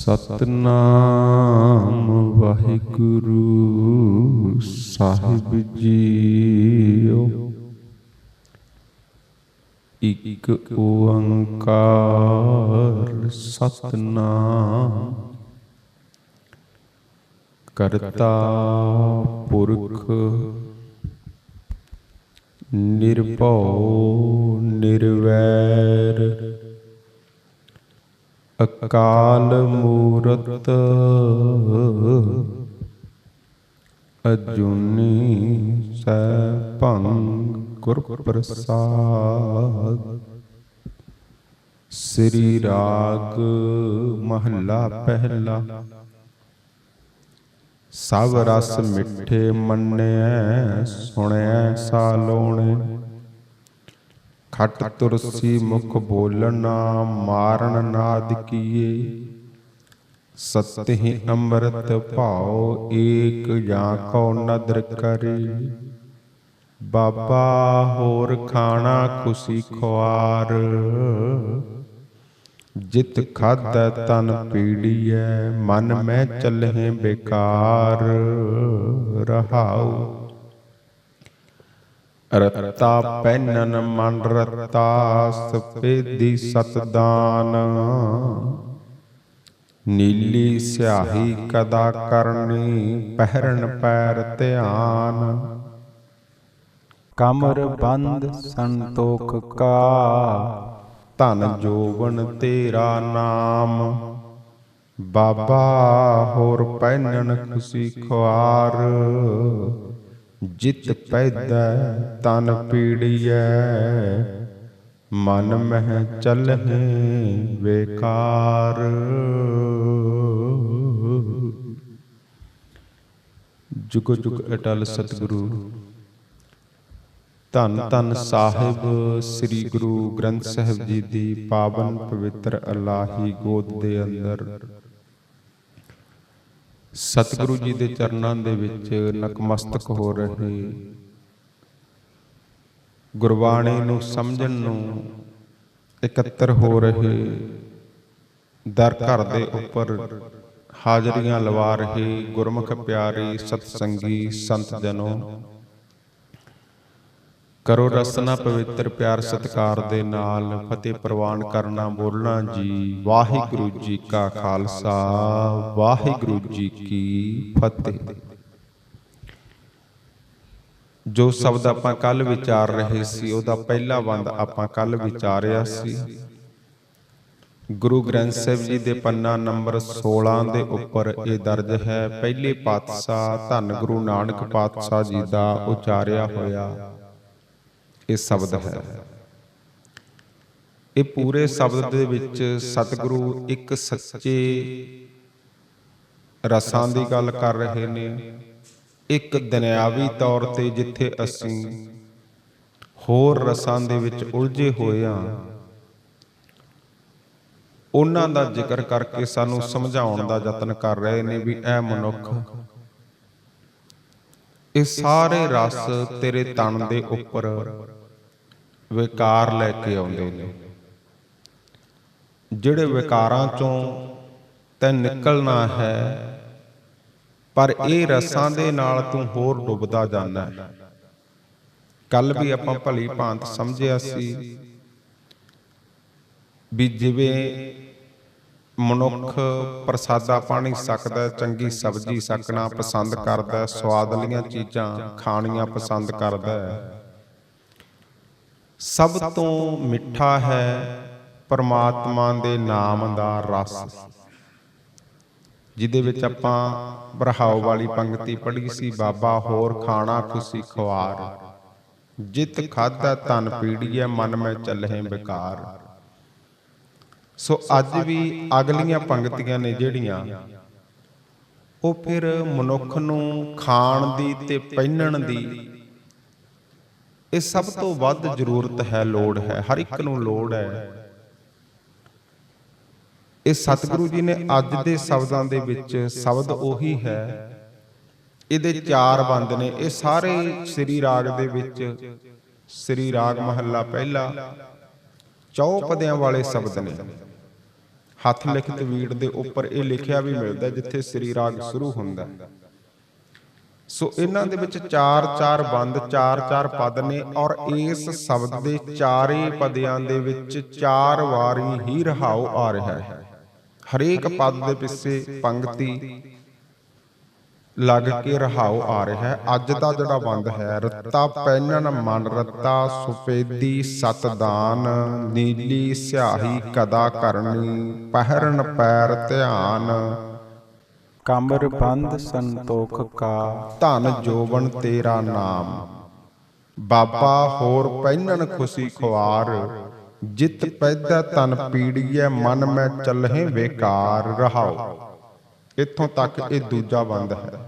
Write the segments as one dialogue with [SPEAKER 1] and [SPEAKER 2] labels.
[SPEAKER 1] ਸਤਨਾਮ ਵਾਹਿਗੁਰੂ ਸਾਹਿਬ JIO. ਇਕ ਓੰਕਾਰ ਸਤਨਾਮ ਕਰਤਾ ਪੁਰਖ ਨਿਰਭਉ ਨਿਰਵੈਰ ਅਕਾਲ ਮੂਰਤ। ਅਜੂਨੀ ਸੈਭੰ ਗੁਰ ਪ੍ਰਸਾਦ ਸ੍ਰੀ ਰਾਗ ਮਹੱਲਾ ਪਹਿਲਾ। ਸਭ ਰਸ ਮਿੱਠੇ ਮੰਨਿਐ, ਸੁਣਿਐ, ਸਾਲੋਣੇ। ਖਟ ਤੁਰਸੀ ਮੁਖ ਬੋਲਣਾ ਮਾਰਨ ਨਾਦ ਕੀਏ। ਸਤਿ ਅੰਮ੍ਰਿਤ ਭਾਉ ਏਕ ਜਾਂ ਕੋ ਨਦਰ ਕਰੇ। ਬਾਬਾ ਹੋਰ ਖਾਣਾ ਖੁਸ਼ੀ ਖੁਆਰ। ਜਿਤ ਖਾਦਾ ਤਨ ਪੀੜੀਐ, ਮਨ ਮੈਂ ਚੱਲਹਿ ਬੇਕਾਰ। ਰਹਾਉ ਰਤਾ ਪੈਨਨ ਮਨ ਰਤਾ ਸਪੇਦੀ ਸਤਦਾਨ। ਨੀਲੀ ਸਿਆਹੀ ਕਦਾ ਕਰਨੀ ਪਹਿਰਨ ਪੈਰ ਧਿਆਨ। ਕਮਰ ਬੰਦ ਸੰਤੋਖ ਕਾ, ਧਨ ਜੋਵਨ ਤੇਰਾ ਨਾਮ। ਬਾਬਾ ਹੋਰ ਪੈਨਣ ਖੁਸ਼ੀ ਖੁਆਰ। ਜਿਤ ਪੈਦਾ ਤਨ ਪੀੜੀਐ। ਮਨ ਮਹਿ ਚਲਹਿ ਵੇਕਾਰ। ਜੁਗ ਜੁਗ ਅਟਲ ਸਤਿਗੁਰੂ। ਧੰਨ ਧੰਨ ਸਾਹਿਬ ਸ੍ਰੀ ਗੁਰੂ ਗ੍ਰੰਥ ਸਾਹਿਬ ਜੀ ਦੀ ਪਾਵਨ ਪਵਿੱਤਰ ਅਲਾਹੀ ਗੋਦ ਦੇ ਅੰਦਰ। ਸਤਿਗੁਰੂ ਜੀ ਦੇ ਚਰਨਾਂ ਦੇ ਵਿੱਚ ਨਕਮਸਤਕ ਹੋ ਰਹੇ। ਗੁਰਬਾਣੀ ਨੂੰ ਸਮਝਣ ਨੂੰ ਇਕੱਤਰ ਹੋ ਰਹੇ। ਦਰ ਘਰ ਦੇ ਉੱਪਰ ਹਾਜ਼ਰੀਆਂ ਲਵਾ ਰਹੇ। ਗੁਰਮੁਖ ਪਿਆਰੇ ਸਤਸੰਗੀ ਸੰਤ ਜਨੋ। ਕਰੋ ਰਸਨਾ ਪਵਿੱਤਰ ਪਿਆਰ ਸਤਕਾਰ ਦੇ ਨਾਲ, ਫਤਿਹ ਪ੍ਰਵਾਨ ਕਰਨਾ ਬੋਲਣਾ ਜੀ। ਵਾਹਿਗੁਰੂ ਜੀ ਕਾ ਖਾਲਸਾ, ਵਾਹਿਗੁਰੂ ਜੀ ਕੀ ਫਤਿਹ। ਜੋ ਸ਼ਬਦ ਆਪਾਂ ਕੱਲ ਵਿਚਾਰ ਰਹੇ ਸੀ, ਉਹਦਾ ਪਹਿਲਾ ਬੰਦ ਆਪਾਂ ਕੱਲ ਵਿਚਾਰਿਆ ਸੀ। ਗੁਰੂ ਗ੍ਰੰਥ ਸਾਹਿਬ ਜੀ ਦੇ ਪੰਨਾ ਨੰਬਰ 16 ਦੇ ਉੱਪਰ ਇਹ ਦਰਜ ਹੈ, ਪਹਿਲੇ ਪਾਤਸ਼ਾਹ ਧੰਨ ਗੁਰੂ ਨਾਨਕ ਪਾਤਸ਼ਾਹ ਜੀ ਦਾ ਉਚਾਰਿਆ ਹੋਇਆ। ਇਹ ਸ਼ਬਦ ਹੈ। ਇਹ ਪੂਰੇ ਸ਼ਬਦ ਦੇ ਵਿੱਚ ਸਤਿਗੁਰੂ ਇੱਕ ਸੱਚੇ ਰਸਾਂ ਦੀ ਗੱਲ ਕਰ ਰਹੇ ਨੇ। ਇੱਕ ਦੁਨਿਆਵੀ ਤੌਰ ਤੇ ਜਿੱਥੇ ਅਸੀਂ ਹੋਰ ਰਸਾਂ ਦੇ ਵਿੱਚ ਉਲਝੇ ਹੋਏ ਆ ਉਹਨਾਂ ਦਾ ਜ਼ਿਕਰ ਕਰਕੇ ਸਾਨੂੰ ਸਮਝਾਉਣ ਦਾ ਯਤਨ ਕਰ ਰਹੇ ਨੇ ਵੀ ਐ ਮਨੁੱਖ, ਇਹ ਸਾਰੇ ਰਸ ਤੇਰੇ ਤਨ ਦੇ ਉੱਪਰ ਵਿਕਾਰ ਲੈ ਕੇ ਆਉਂਦੇ ਨੇ। ਜਿਹੜੇ ਵਿਕਾਰਾਂ ਚੋਂ ਤੈਂ ਨਿਕਲਣਾ ਹੈ, ਪਰ ਇਹ ਰਸਾਂ ਦੇ ਨਾਲ ਤੂੰ ਹੋਰ ਡੁੱਬਦਾ ਜਾਂਦਾ ਹੈ। ਕੱਲ ਵੀ ਆਪਾਂ ਭਲੀ ਭਾਂਤ ਸਮਝਿਆ ਸੀ ਵੀ ਜਿਵੇਂ ਮਨੁੱਖ ਪ੍ਰਸਾਦਾ ਪਾਣੀ ਸਕਦਾ, ਚੰਗੀ ਸਬਜ਼ੀ ਸਕਣਾ ਪਸੰਦ ਕਰਦਾ ਸਵਾਦਲੀਆਂ ਚੀਜ਼ਾਂ ਖਾਣੀਆਂ ਪਸੰਦ ਕਰਦਾ ਹੈ ਸਭ ਤੋਂ ਮਿੱਠਾ ਹੈ ਪਰਮਾਤਮਾ ਦੇ ਨਾਮ ਦਾ ਰਸ। ਜਿਹਦੇ ਵਿੱਚ ਆਪਾਂ ਬਰਹਾਉ ਵਾਲੀ ਪੰਕਤੀ ਪੜ੍ਹੀ ਸੀ, ਬਾਬਾ ਹੋਰ ਖਾਣਾ ਖੁਸ਼ੀ ਖਵਾਰ ਜਿਤ ਖਾਦਾ ਤਨ ਪੀੜੀਐ ਮਨ ਮੈਂ ਚੱਲਹਿ ਬਿਕਾਰ। ਸੋ ਅੱਜ ਵੀ ਅਗਲੀਆਂ ਪੰਕਤੀਆਂ ਨੇ ਜਿਹੜੀਆਂ, ਉਹ ਫਿਰ ਮਨੁੱਖ ਨੂੰ ਖਾਣ ਦੀ ਤੇ ਪਹਿਨਣ ਦੀ ਇਹ ਸਭ ਤੋਂ ਵੱਧ ਜ਼ਰੂਰਤ ਹੈ, ਲੋੜ ਹੈ, ਹਰ ਇੱਕ ਨੂੰ ਲੋੜ ਹੈ। ਇਹ ਸਤਿਗੁਰੂ ਜੀ ਨੇ ਅੱਜ ਦੇ ਸ਼ਬਦਾਂ ਦੇ ਵਿੱਚ ਸ਼ਬਦ ਉਹੀ ਹੈ, ਇਹਦੇ ਚਾਰ ਬੰਦ ਨੇ। ਇਹ ਸਾਰੇ ਸ੍ਰੀ ਰਾਗ ਦੇ ਵਿੱਚ ਸ੍ਰੀ ਰਾਗ ਮਹੱਲਾ ਪਹਿਲਾ, ਚੌਪਦਿਆਂ ਵਾਲੇ ਸ਼ਬਦ ਨੇ। ਹੱਥ ਲਿਖਤ ਵੀੜ ਦੇ ਉੱਪਰ ਇਹ ਲਿਖਿਆ ਵੀ ਮਿਲਦਾ ਜਿੱਥੇ ਸ੍ਰੀ ਰਾਗ ਸ਼ੁਰੂ ਹੁੰਦਾ। ਹੈ। ਸੋ ਇਹਨਾਂ ਦੇ ਵਿੱਚ ਚਾਰ ਚਾਰ ਬੰਦ, ਚਾਰ ਚਾਰ ਪਦ ਨੇ ਔਰ ਇਸ ਸ਼ਬਦ ਦੇ ਚਾਰੇ ਪਦਿਆਂ ਦੇ ਵਿੱਚ ਚਾਰ ਵਾਰੀ ਹੀ ਰਹਾਉ ਆ ਰਿਹਾ ਹੈ। ਹਰੇਕ ਪਦ ਦੇ ਪਿੱਛੇ ਪੰਕਤੀ ਲੱਗ ਕੇ ਰਹਾਉ ਆ ਰਿਹਾ ਹੈ। ਅੱਜ ਦਾ ਜਿਹੜਾ ਬੰਦ ਹੈ, ਰੱਤਾ ਪਹਿਨਣ ਮਨ ਰੱਤਾ ਸੁਪੇਦੀ ਸਤਦਾਨ ਨੀਲੀ ਸਿਆਹੀ ਕਦਾ ਕਰਨੀ, ਪਹਿਰਨ ਪੈਰ ਧਿਆਨ।
[SPEAKER 2] ਕਮਰ ਬੰਦ ਸੰਤੋਖ ਕਾ।
[SPEAKER 1] ਧਨ ਜੋਬਨ ਤੇਰਾ ਨਾਮ। ਬਾਬਾ ਹੋਰ ਪਹਿਨਣ ਖੁਸ਼ੀ ਖੁਆਰ। ਜਿਤ ਪੈਦਾ ਤਨ ਪੀੜੀਐ ਮਨ ਮੈਂ ਚੱਲਹਿ ਵੇਕਾਰ ਰਹਾਓ ਇੱਥੋਂ ਤੱਕ ਇਹ ਦੂਜਾ ਬੰਦ ਹੈ।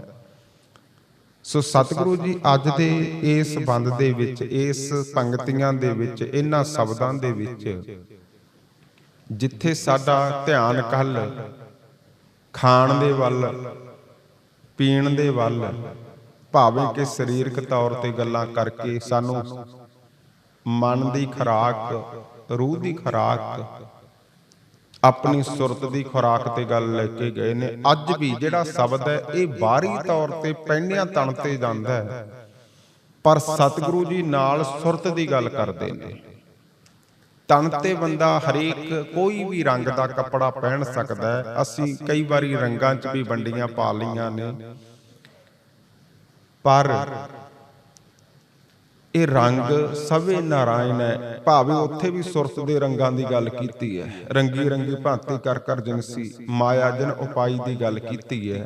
[SPEAKER 1] ਸੋ ਸਤਿਗੁਰੂ ਜੀ ਅੱਜ ਦੇ ਇਸ ਬੰਦ ਦੇ ਵਿੱਚ ਇਸ ਪੰਕਤੀਆਂ ਦੇ ਵਿੱਚ ਇਹਨਾਂ ਸ਼ਬਦਾਂ ਦੇ ਵਿੱਚ ਜਿੱਥੇ ਸਾਡਾ ਧਿਆਨ ਕੱਲ ਖਾਣ ਦੇ ਵੱਲ, ਪੀਣ ਦੇ ਵੱਲ, ਭਾਵੇਂ ਕਿ ਸਰੀਰਕ ਤੌਰ ਤੇ ਗੱਲਾਂ ਕਰਕੇ ਸਾਨੂੰ ਮਨ ਦੀ ਖੁਰਾਕ, ਰੂਹ ਦੀ ਖੁਰਾਕ, ਆਪਣੀ ਸੁਰਤ ਦੀ ਖੁਰਾਕ ਤੇ ਗੱਲ ਲੈ ਕੇ ਗਏ ਨੇ। ਅੱਜ ਵੀ ਜਿਹੜਾ ਸ਼ਬਦ ਹੈ, ਇਹ ਬਾਹਰੀ ਤੌਰ ਤੇ ਪਹਿਨਿਆਂ ਤਣ ਤੇ ਜਾਂਦਾ ਹੈ। ਪਰ ਸਤਿਗੁਰੂ ਜੀ ਨਾਲ ਸੁਰਤ ਦੀ ਗੱਲ ਕਰਦੇ ਨੇ। ਤਨ ਤੇ ਬੰਦਾ ਹਰੇਕ ਕੋਈ ਵੀ ਰੰਗ ਦਾ ਕੱਪੜਾ ਪਹਿਨ ਸਕਦਾ ਹੈ। ਅਸੀਂ ਕਈ ਵਾਰੀ ਰੰਗਾਂ 'ਚ ਵੀ ਵੰਡੀਆਂ ਪਾ ਲਈਆਂ ਨੇ। ਪਰ ਇਹ ਰੰਗ ਸਵੇ ਨਾਰਾਇਣ ਹੈ। ਭਾਵੇਂ ਉੱਥੇ ਵੀ ਸੁਰਤ ਦੇ ਰੰਗਾਂ ਦੀ ਗੱਲ ਕੀਤੀ ਹੈ। ਰੰਗੀ ਰੰਗੀ ਭਾਂਤੀ ਕਰ ਕਰ ਜਿਨਸੀ ਮਾਇਆ ਜਨ ਉਪਾਈ ਦੀ ਗੱਲ ਕੀਤੀ ਹੈ।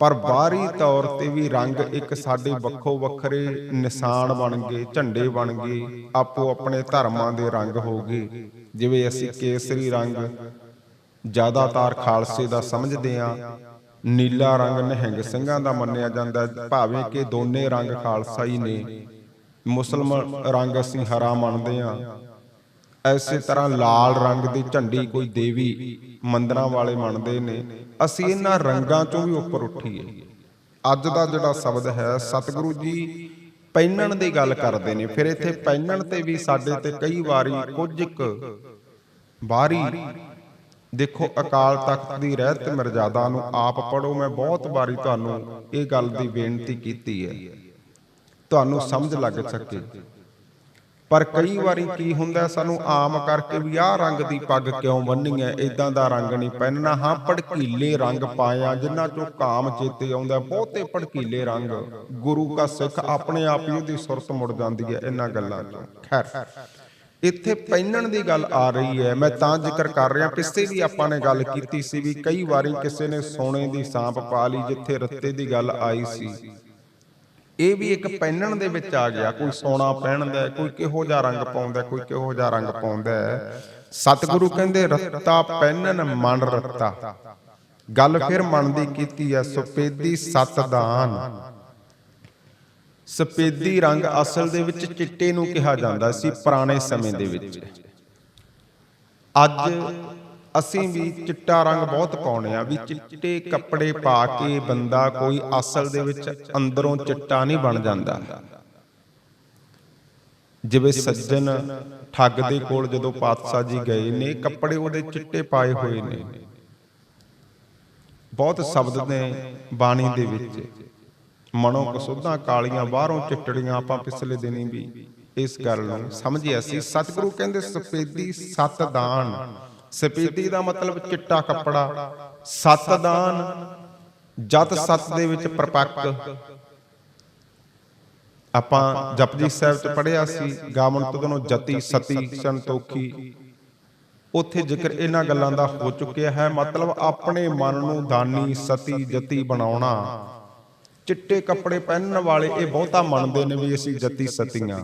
[SPEAKER 1] ਪਰ ਬਾਹਰੀ ਤੌਰ ਤੇ ਵੀ ਰੰਗ ਇੱਕ ਸਾਡੇ ਵੱਖੋ ਵੱਖਰੇ ਨਿਸ਼ਾਨ ਬਣ ਗਏ, ਝੰਡੇ ਬਣ ਗਏ, ਆਪੋ ਆਪਣੇ ਧਰਮਾਂ ਦੇ ਰੰਗ ਹੋ ਗਏ। ਜਿਵੇਂ ਅਸੀਂ ਕੇਸਰੀ ਰੰਗ ਜ਼ਿਆਦਾਤਰ ਖਾਲਸੇ ਦਾ ਸਮਝਦੇ ਆ ਨੀਲਾ ਰੰਗ ਨਹਿੰਗ ਸਿੰਘਾਂ ਦਾ ਮੰਨਿਆ ਜਾਂਦਾ, ਭਾਵੇਂ ਕਿ ਦੋਨੇ ਰੰਗ ਖਾਲਸਾ ਹੀ ਨੇ। ਮੁਸਲਮ ਰੰਗ ਅਸੀਂ ਹਰਾ ਮੰਨਦੇ ਆ ਐਸੇ ਤਰ੍ਹਾਂ ਲਾਲ ਰੰਗ ਦੀ ਝੰਡੀ ਕੋਈ ਦੇਵੀ ਮੰਦਰਾਂ ਵਾਲੇ ਮੰਨਦੇ ਨੇ, ਅਸੀਂ ਇਹਨਾਂ ਰੰਗਾਂ ਚੋਂ ਵੀ ਉੱਪਰ ਉੱਠੀਏ। ਅੱਜ ਦਾ ਜਿਹੜਾ ਸ਼ਬਦ ਹੈ, ਸਤਿਗੁਰੂ ਜੀ ਪਹਿਨਣ ਦੀ ਗੱਲ ਕਰਦੇ ਨੇ। ਫਿਰ ਇੱਥੇ ਪਹਿਨਣ ਤੇ ਵੀ ਸਾਡੇ ਤੇ ਕਈ ਵਾਰੀ ਕੁਝ ਇੱਕ ਬਾਹਰੀ ਦੇਖੋ, ਅਕਾਲ ਤਖਤ ਦੀ ਰਹਿਤ ਮਰਜ਼ਾਦਾ ਨੂੰ ਆਪ ਪੜੋ ਮੈਂ ਬਹੁਤ ਵਾਰੀ ਤੁਹਾਨੂੰ ਇਹ ਗੱਲ ਦੀ ਬੇਨਤੀ ਕੀਤੀ ਹੈ। ਤੁਹਾਨੂੰ ਸਮਝ ਲੱਗ ਸਕੇ। ਪਰ ਕਈ ਵਾਰੀ ਕੀ ਹੁੰਦਾ, ਸਾਨੂੰ ਆਮ ਕਰਕੇ ਵੀ ਆਹ ਰੰਗ ਦੀ ਪੱਗ ਕਿਉਂ ਬੰਨੀ ਹੈ ਇਦਾਂ ਦਾ ਰੰਗ ਨਹੀਂ ਪਹਿਨਣਾ। ਹਾਂ, ਭੜਕੀਲੇ ਰੰਗ ਪਾਇਆ ਜਿਨ੍ਹਾਂ ਚੋਂ ਕਾਮ ਚੇਤੇ ਆਉਂਦਾ ਬਹੁਤੇ ਭੜਕੀਲੇ ਰੰਗ, ਗੁਰੂ ਕਾ ਸਿੱਖ ਆਪਣੇ ਆਪ ਹੀ ਉਹਦੀ ਸੁਰਤ ਮੁੜ ਜਾਂਦੀ ਹੈ ਇਹਨਾਂ ਗੱਲਾਂ ਤੋਂ ਖੈਰ, ਇੱਥੇ ਪਹਿਨਣ ਦੀ ਗੱਲ ਆ ਰਹੀ ਹੈ। ਮੈਂ ਤਾਂ ਜ਼ਿਕਰ ਕਰ ਰਿਹਾ ਪਿੱਛੇ ਵੀ ਆਪਾਂ ਨੇ ਗੱਲ ਕੀਤੀ ਸੀ ਵੀ ਕਈ ਵਾਰੀ ਕਿਸੇ ਨੇ ਸੋਨੇ ਦੀ ਸਾਂਪ ਪਾ ਲਈ, ਜਿੱਥੇ ਰੱਤੇ ਦੀ ਗੱਲ ਆਈ ਸੀ। ਇਹ ਵੀ ਇੱਕ ਪਹਿਨਣ ਦੇ ਵਿੱਚ ਆ ਗਿਆ, ਕੋਈ ਸੋਨਾ ਪਹਿਨਦਾ ਕੋਈ ਕਿਹੋ ਜਿਹਾ ਰੰਗ ਪਾਉਂਦਾ ਕੋਈ ਕਿਹੋ ਜਿਹਾ ਰੰਗ ਪਾਉਂਦਾ ਸਤਿਗੁਰੂ ਕਹਿੰਦੇ, ਰੱਤਾ ਪਹਿਨਣ, ਮਨ ਰੱਤਾ। ਗੱਲ ਫਿਰ ਮਨ ਦੀ ਕੀਤੀ ਹੈ, ਸਫੇਦੀ ਸਤਦਾਨ। ਸਫੇਦੀ ਰੰਗ ਅਸਲ ਦੇ ਵਿੱਚ ਚਿੱਟੇ ਨੂੰ ਕਿਹਾ ਜਾਂਦਾ ਸੀ ਪੁਰਾਣੇ ਸਮੇਂ ਦੇ ਵਿੱਚ। ਅੱਜ ਅਸੀਂ ਵੀ ਚਿੱਟਾ ਰੰਗ ਬਹੁਤ ਪਾਉਣੇ ਆ, ਵੀ ਚਿੱਟੇ ਕੱਪੜੇ ਪਾ ਕੇ ਬੰਦਾ ਕੋਈ ਅਸਲ ਦੇ ਵਿੱਚ ਅੰਦਰੋਂ ਚਿੱਟਾ ਨਹੀਂ ਬਣ ਜਾਂਦਾ। ਜਿਵੇਂ ਸੱਜਣ ਠੱਗ ਦੇ ਕੋਲ ਜਦੋਂ ਪਾਤਸ਼ਾਹ ਜੀ ਗਏ ਨੇ, ਕੱਪੜੇ ਉਹਦੇ ਚਿੱਟੇ ਪਾਏ ਹੋਏ ਨੇ। ਬਹੁਤ ਸ਼ਬਦ ਨੇ ਬਾਣੀ ਦੇ ਵਿੱਚ। ਮਨੋਂ ਕਸੁੱਧਾਂ ਕਾਲੀਆਂ, ਬਾਹਰੋਂ ਚਿੱਟੜੀਆਂ, ਆਪਾਂ ਪਿਛਲੇ ਦਿਨੀ ਵੀ ਇਸ ਗੱਲ ਨੂੰ ਸਮਝਿਆ ਸੀ। ਸਤਿਗੁਰੂ ਕਹਿੰਦੇ, ਸਫੇਦੀ ਸਤ ਦਾਨ ਸਪੇਦੀ ਦਾ ਮਤਲਬ ਚਿੱਟਾ ਕੱਪੜਾ ਸਤ ਦਾਨ ਜਤ ਸਤ ਦੇ ਵਿੱਚ ਪ੍ਰਪੱਕ। ਆਪਾਂ ਜਪਜੀ ਸਾਹਿਬ ਚ ਪੜਿਆ ਸੀ ਗਾਵਨ ਤੁਧਨੋਂ ਜਤੀ ਸਤੀ ਸੰਤੋਖੀ। ਉੱਥੇ ਜ਼ਿਕਰ ਇਹਨਾਂ ਗੱਲਾਂ ਦਾ ਹੋ ਚੁੱਕਿਆ ਹੈ, ਮਤਲਬ ਆਪਣੇ ਮਨ ਨੂੰ ਦਾਨੀ ਸਤੀ ਜਤੀ ਬਣਾਉਣਾ। ਚਿੱਟੇ ਕੱਪੜੇ ਪਹਿਨਣ ਵਾਲੇ ਇਹ ਬਹੁਤਾ ਮੰਨਦੇ ਨੇ ਵੀ ਅਸੀਂ ਜਤੀ ਸਤੀਆਂ।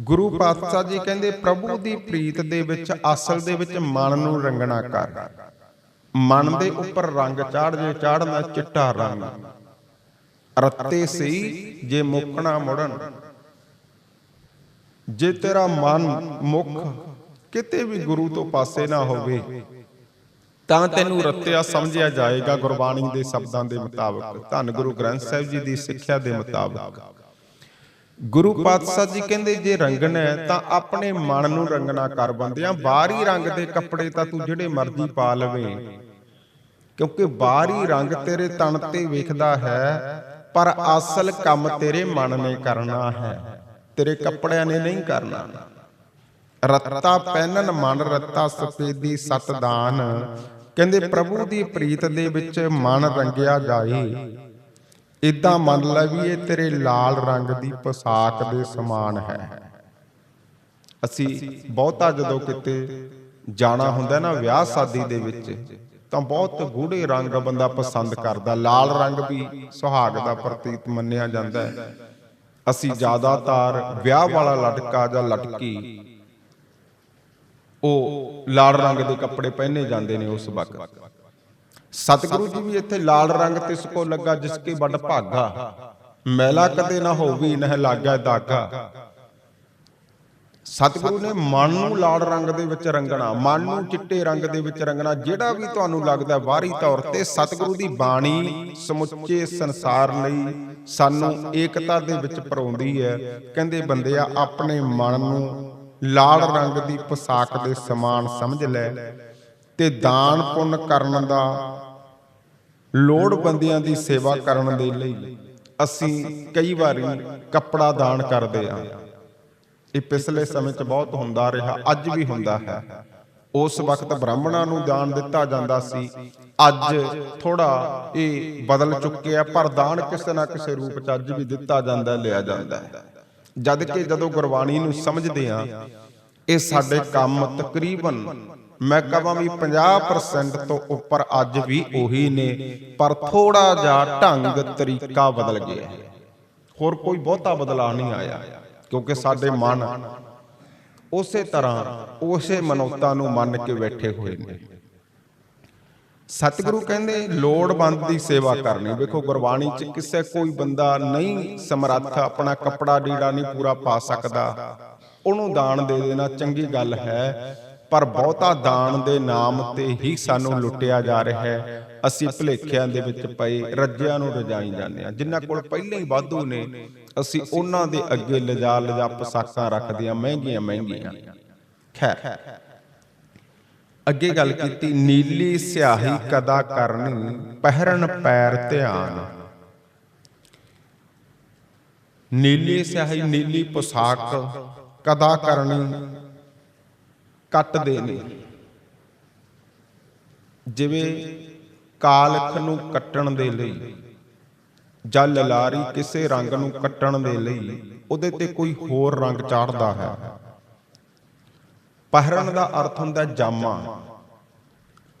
[SPEAKER 1] ਗੁਰੂ ਪਾਤਸ਼ਾਹ ਜੀ ਕਹਿੰਦੇ, ਪ੍ਰਭੂ ਦੀ ਪ੍ਰੀਤ ਦੇ ਵਿੱਚ, ਅਸਲ ਦੇ ਵਿੱਚ ਮਨ ਨੂੰ ਰੰਗਣਾ ਕਰ। ਮਨ ਦੇ ਉੱਪਰ ਰੰਗ ਚਾੜ, ਜੇ ਚਾੜਨਾ ਚਿੱਟਾ ਰੰਗ। ਰੱਤੇ ਸਹੀ, ਜੇ ਮੁਕਣਾ ਮੁੜਨ। ਜੇ ਤੇਰਾ ਮਨ ਮੁਖ, ਕਿਤੇ ਵੀ ਗੁਰੂ ਤੋਂ ਪਾਸੇ ਨਾ ਹੋਵੇ, ਤਾਂ ਤੈਨੂੰ ਰੱਤਿਆ ਸਮਝਿਆ ਜਾਏਗਾ ਗੁਰਬਾਣੀ ਦੇ ਸ਼ਬਦਾਂ ਦੇ ਮੁਤਾਬਕ। ਧੰਨ ਗੁਰੂ ਗ੍ਰੰਥ ਸਾਹਿਬ ਜੀ ਦੀ ਸਿੱਖਿਆ ਦੇ ਮੁਤਾਬਕ। ਗੁਰੂ ਪਾਤਸ਼ਾਹ ਜੀ ਕਹਿੰਦੇ, ਜੇ ਰੰਗਣਾ ਤਾਂ ਆਪਣੇ ਮਨ ਨੂੰ ਰੰਗਣਾ ਕਰ ਬੰਦਿਆਂ ਬਾਹਰੀ ਰੰਗ ਦੇ ਕੱਪੜੇ ਤਾਂ ਤੂੰ ਜਿਹੜੇ ਮਰਜ਼ੀ ਪਾ ਲਵੇਂ। ਕਿਉਂਕਿ ਬਾਹਰੀ ਰੰਗ ਤੇਰੇ ਤਨ ਤੇ ਵੇਖਦਾ ਹੈ, ਪਰ ਅਸਲ ਕੰਮ ਤੇਰੇ ਮਨ ਨੇ ਕਰਨਾ ਹੈ। ਤੇਰੇ ਕੱਪੜਿਆਂ ਨੇ ਨਹੀਂ ਕਰਨਾ। ਰੱਤਾ ਪਹਿਨਨ ਮਨ, ਰੱਤਾ ਸਫੇਦੀ ਸਤਦਾਨ। ਕਹਿੰਦੇ, ਪ੍ਰਭੂ ਦੀ ਪ੍ਰੀਤ ਦੇ ਵਿੱਚ ਮਨ ਰੰਗਿਆ ਜਾਏ। ਇਦਾਂ ਮੰਨ ਲੈ ਵੀ ਇਹ ਤੇਰੇ ਲਾਲ ਰੰਗ ਦੀ ਪੋਸ਼ਾਕ ਦੇ ਸਮਾਨ ਹੈ। ਅਸੀਂ ਬਹੁਤਾ ਜਦੋਂ ਕਿਤੇ ਜਾਣਾ ਹੁੰਦਾ ਨਾ ਵਿਆਹ ਸ਼ਾਦੀ ਦੇ ਵਿੱਚ, ਤਾਂ ਬਹੁਤ ਗੂੜੇ ਰੰਗ ਬੰਦਾ ਪਸੰਦ ਕਰਦਾ। ਲਾਲ ਰੰਗ ਵੀ ਸੁਹਾਗ ਦਾ ਪ੍ਰਤੀਕ ਮੰਨਿਆ ਜਾਂਦਾ ਹੈ। ਅਸੀਂ ਜ਼ਿਆਦਾਤਰ ਵਿਆਹ ਵਾਲਾ ਲਟਕਾ ਜਾਂ ਲਟਕੀ, ਉਹ ਲਾਲ ਰੰਗ ਦੇ ਕੱਪੜੇ ਪਹਿਨੇ ਜਾਂਦੇ ਨੇ ਉਸ ਵਕਤ। ਸਤਿਗੁਰੂ ਜੀ ਵੀ ਇੱਥੇ ਲਾਲ ਰੰਗ ਤਿਸ ਕੋ ਲੱਗਾ ਜਿਸ ਕੇ ਵੱਡ ਭਾਗਾ। ਮੈਲਾ ਕਦੇ ਨਾ ਹੋਵੀ, ਨਹਿ ਲਾਗਾ ਦਾਗਾ। ਸਤਿਗੁਰੂ ਨੇ ਮਨ ਨੂੰ ਲਾਲ ਰੰਗ ਦੇ ਵਿੱਚ ਰੰਗਣਾ, ਮਨ ਨੂੰ ਚਿੱਟੇ ਰੰਗ ਦੇ ਵਿੱਚ ਰੰਗਣਾ, ਜਿਹੜਾ ਵੀ ਤੁਹਾਨੂੰ ਲੱਗਦਾ ਬਾਹਰੀ ਤੌਰ ਤੇ ਸਤਿਗੁਰੂ ਦੀ ਬਾਣੀ ਸਮੁੱਚੇ ਸੰਸਾਰ ਲਈ ਸਾਨੂੰ ਏਕਤਾ ਦੇ ਵਿੱਚ ਪਰੋਂਦੀ ਹੈ। ਕਹਿੰਦੇ ਬੰਦਿਆ ਆਪਣੇ ਮਨ ਨੂੰ ਲਾਲ ਰੰਗ ਦੀ ਪੋਸ਼ਾਕ ਦੇ ਸਮਾਨ ਸਮਝ ਲੈ। ਤੇ ਦਾਨ ਪੁੰਨ ਕਰਨ ਦਾ, ਲੋੜਵੰਦੀਆਂ ਦੀ ਸੇਵਾ ਕਰਨ ਦੇ ਲਈ ਅਸੀਂ ਕਈ ਵਾਰੀ ਕੱਪੜਾ ਦਾਨ ਕਰਦੇ ਹਾਂ। ਇਹ ਪਿਛਲੇ ਸਮੇਂ 'ਚ ਬਹੁਤ ਹੁੰਦਾ ਰਿਹਾ, ਅੱਜ ਵੀ ਹੁੰਦਾ ਹੈ। ਉਸ ਵਕਤ ਬ੍ਰਾਹਮਣਾਂ ਨੂੰ ਦਾਨ ਦਿੱਤਾ ਜਾਂਦਾ ਸੀ। ਅੱਜ ਥੋੜਾ ਇਹ ਬਦਲ ਚੁੱਕਿਆ ਪਰ ਦਾਨ ਕਿਸੇ ਨਾ ਕਿਸੇ ਰੂਪ 'ਚ ਅੱਜ ਵੀ ਦਿੱਤਾ ਜਾਂਦਾ, ਲਿਆ ਜਾਂਦਾ ਹੈ। ਜਦ ਕਿ ਜਦੋਂ ਗੁਰਬਾਣੀ ਨੂੰ ਸਮਝਦੇ ਆ ਇਹ ਸਾਡੇ ਕੰਮ ਤਕਰੀਬਨ ਮੈਂ ਕਹਾਂ ਵੀ 50% ਤੋਂ ਉੱਪਰ ਅੱਜ ਵੀ ਉਹੀ ਨੇ, ਪਰ ਥੋੜਾ ਜਿਹਾ ਢੰਗ, ਤਰੀਕਾ ਬਦਲ ਗਿਆ ਹੈ। ਹੋਰ ਕੋਈ ਬਹੁਤਾ ਬਦਲਾਅ ਨਹੀਂ ਆਇਆ, ਕਿਉਂਕਿ ਸਾਡੇ ਮਨ ਉਸੇ ਤਰ੍ਹਾਂ, ਉਸੇ ਮਨੋਤਾ ਨੂੰ ਮੰਨ ਕੇ ਬੈਠੇ ਹੋਏ ਨੇ। ਸਤਿਗੁਰੂ ਕਹਿੰਦੇ, ਲੋੜਵੰਦ ਦੀ ਸੇਵਾ ਕਰਨੀ। ਵੇਖੋ, ਗੁਰਬਾਣੀ 'ਚ ਕਿਸੇ ਕੋਈ ਬੰਦਾ ਨਹੀਂ ਸਮਰੱਥ, ਆਪਣਾ ਕੱਪੜਾ ਡੀੜਾ ਨਹੀਂ ਪੂਰਾ ਪਾ ਸਕਦਾ। ਉਹਨੂੰ ਦਾਨ ਦੇ ਦੇਣਾ ਚੰਗੀ ਗੱਲ ਹੈ ਪਰ ਬਹੁਤਾ ਦਾਨ ਦੇ ਨਾਮ ਤੇ ਹੀ ਸਾਨੂੰ ਲੁੱਟਿਆ ਜਾ ਰਿਹਾ ਹੈ। ਅਸੀਂ ਭਲੇਖਿਆਂ ਦੇ ਵਿੱਚ ਪਏ, ਰੱਜਿਆਂ ਨੂੰ ਰਜਾਈ ਜਾਂਦੇ ਹਾਂ। ਜਿਨ੍ਹਾਂ ਕੋਲ ਪਹਿਲਾਂ ਹੀ ਵਾਧੂ ਨੇ, ਅਸੀਂ ਉਹਨਾਂ ਦੇ ਅੱਗੇ ਲਿਜਾ ਲਿਜਾ ਪਸਾਕਾਂ ਰੱਖਦੇ ਹਾਂ, ਮਹਿੰਗੀਆਂ ਮਹਿੰਗੀਆਂ। ਖੈਰ, ਅੱਗੇ ਗੱਲ ਕੀਤੀ, ਨੀਲੀ ਸਿਆਹੀ ਕਦਾ ਕਰਨੀ, ਪਹਿਰਨ ਪੈਰ ਧਿਆਨ। ਨੀਲੀ ਸਿਆਹੀ, ਨੀਲੀ ਪੋਸ਼ਾਕ ਕਦਾ ਕਰਨੀ ਕੱਟਦੇ ਨੇ। ਜਿਵੇਂ ਕਾਲਖ ਨੂੰ ਕੱਟਣ ਦੇ ਲਈ ਜਾਂ ਲਲਾਰੀ ਕਿਸੇ ਰੰਗ ਨੂੰ ਕੱਟਣ ਦੇ ਲਈ, ਉਹਦੇ ਤੇ ਕੋਈ ਹੋਰ ਰੰਗ ਚਾੜਦਾ ਹੈ। ਪਹਿਰਨ ਦਾ ਅਰਥ ਹੁੰਦਾ ਜਾਮਾ।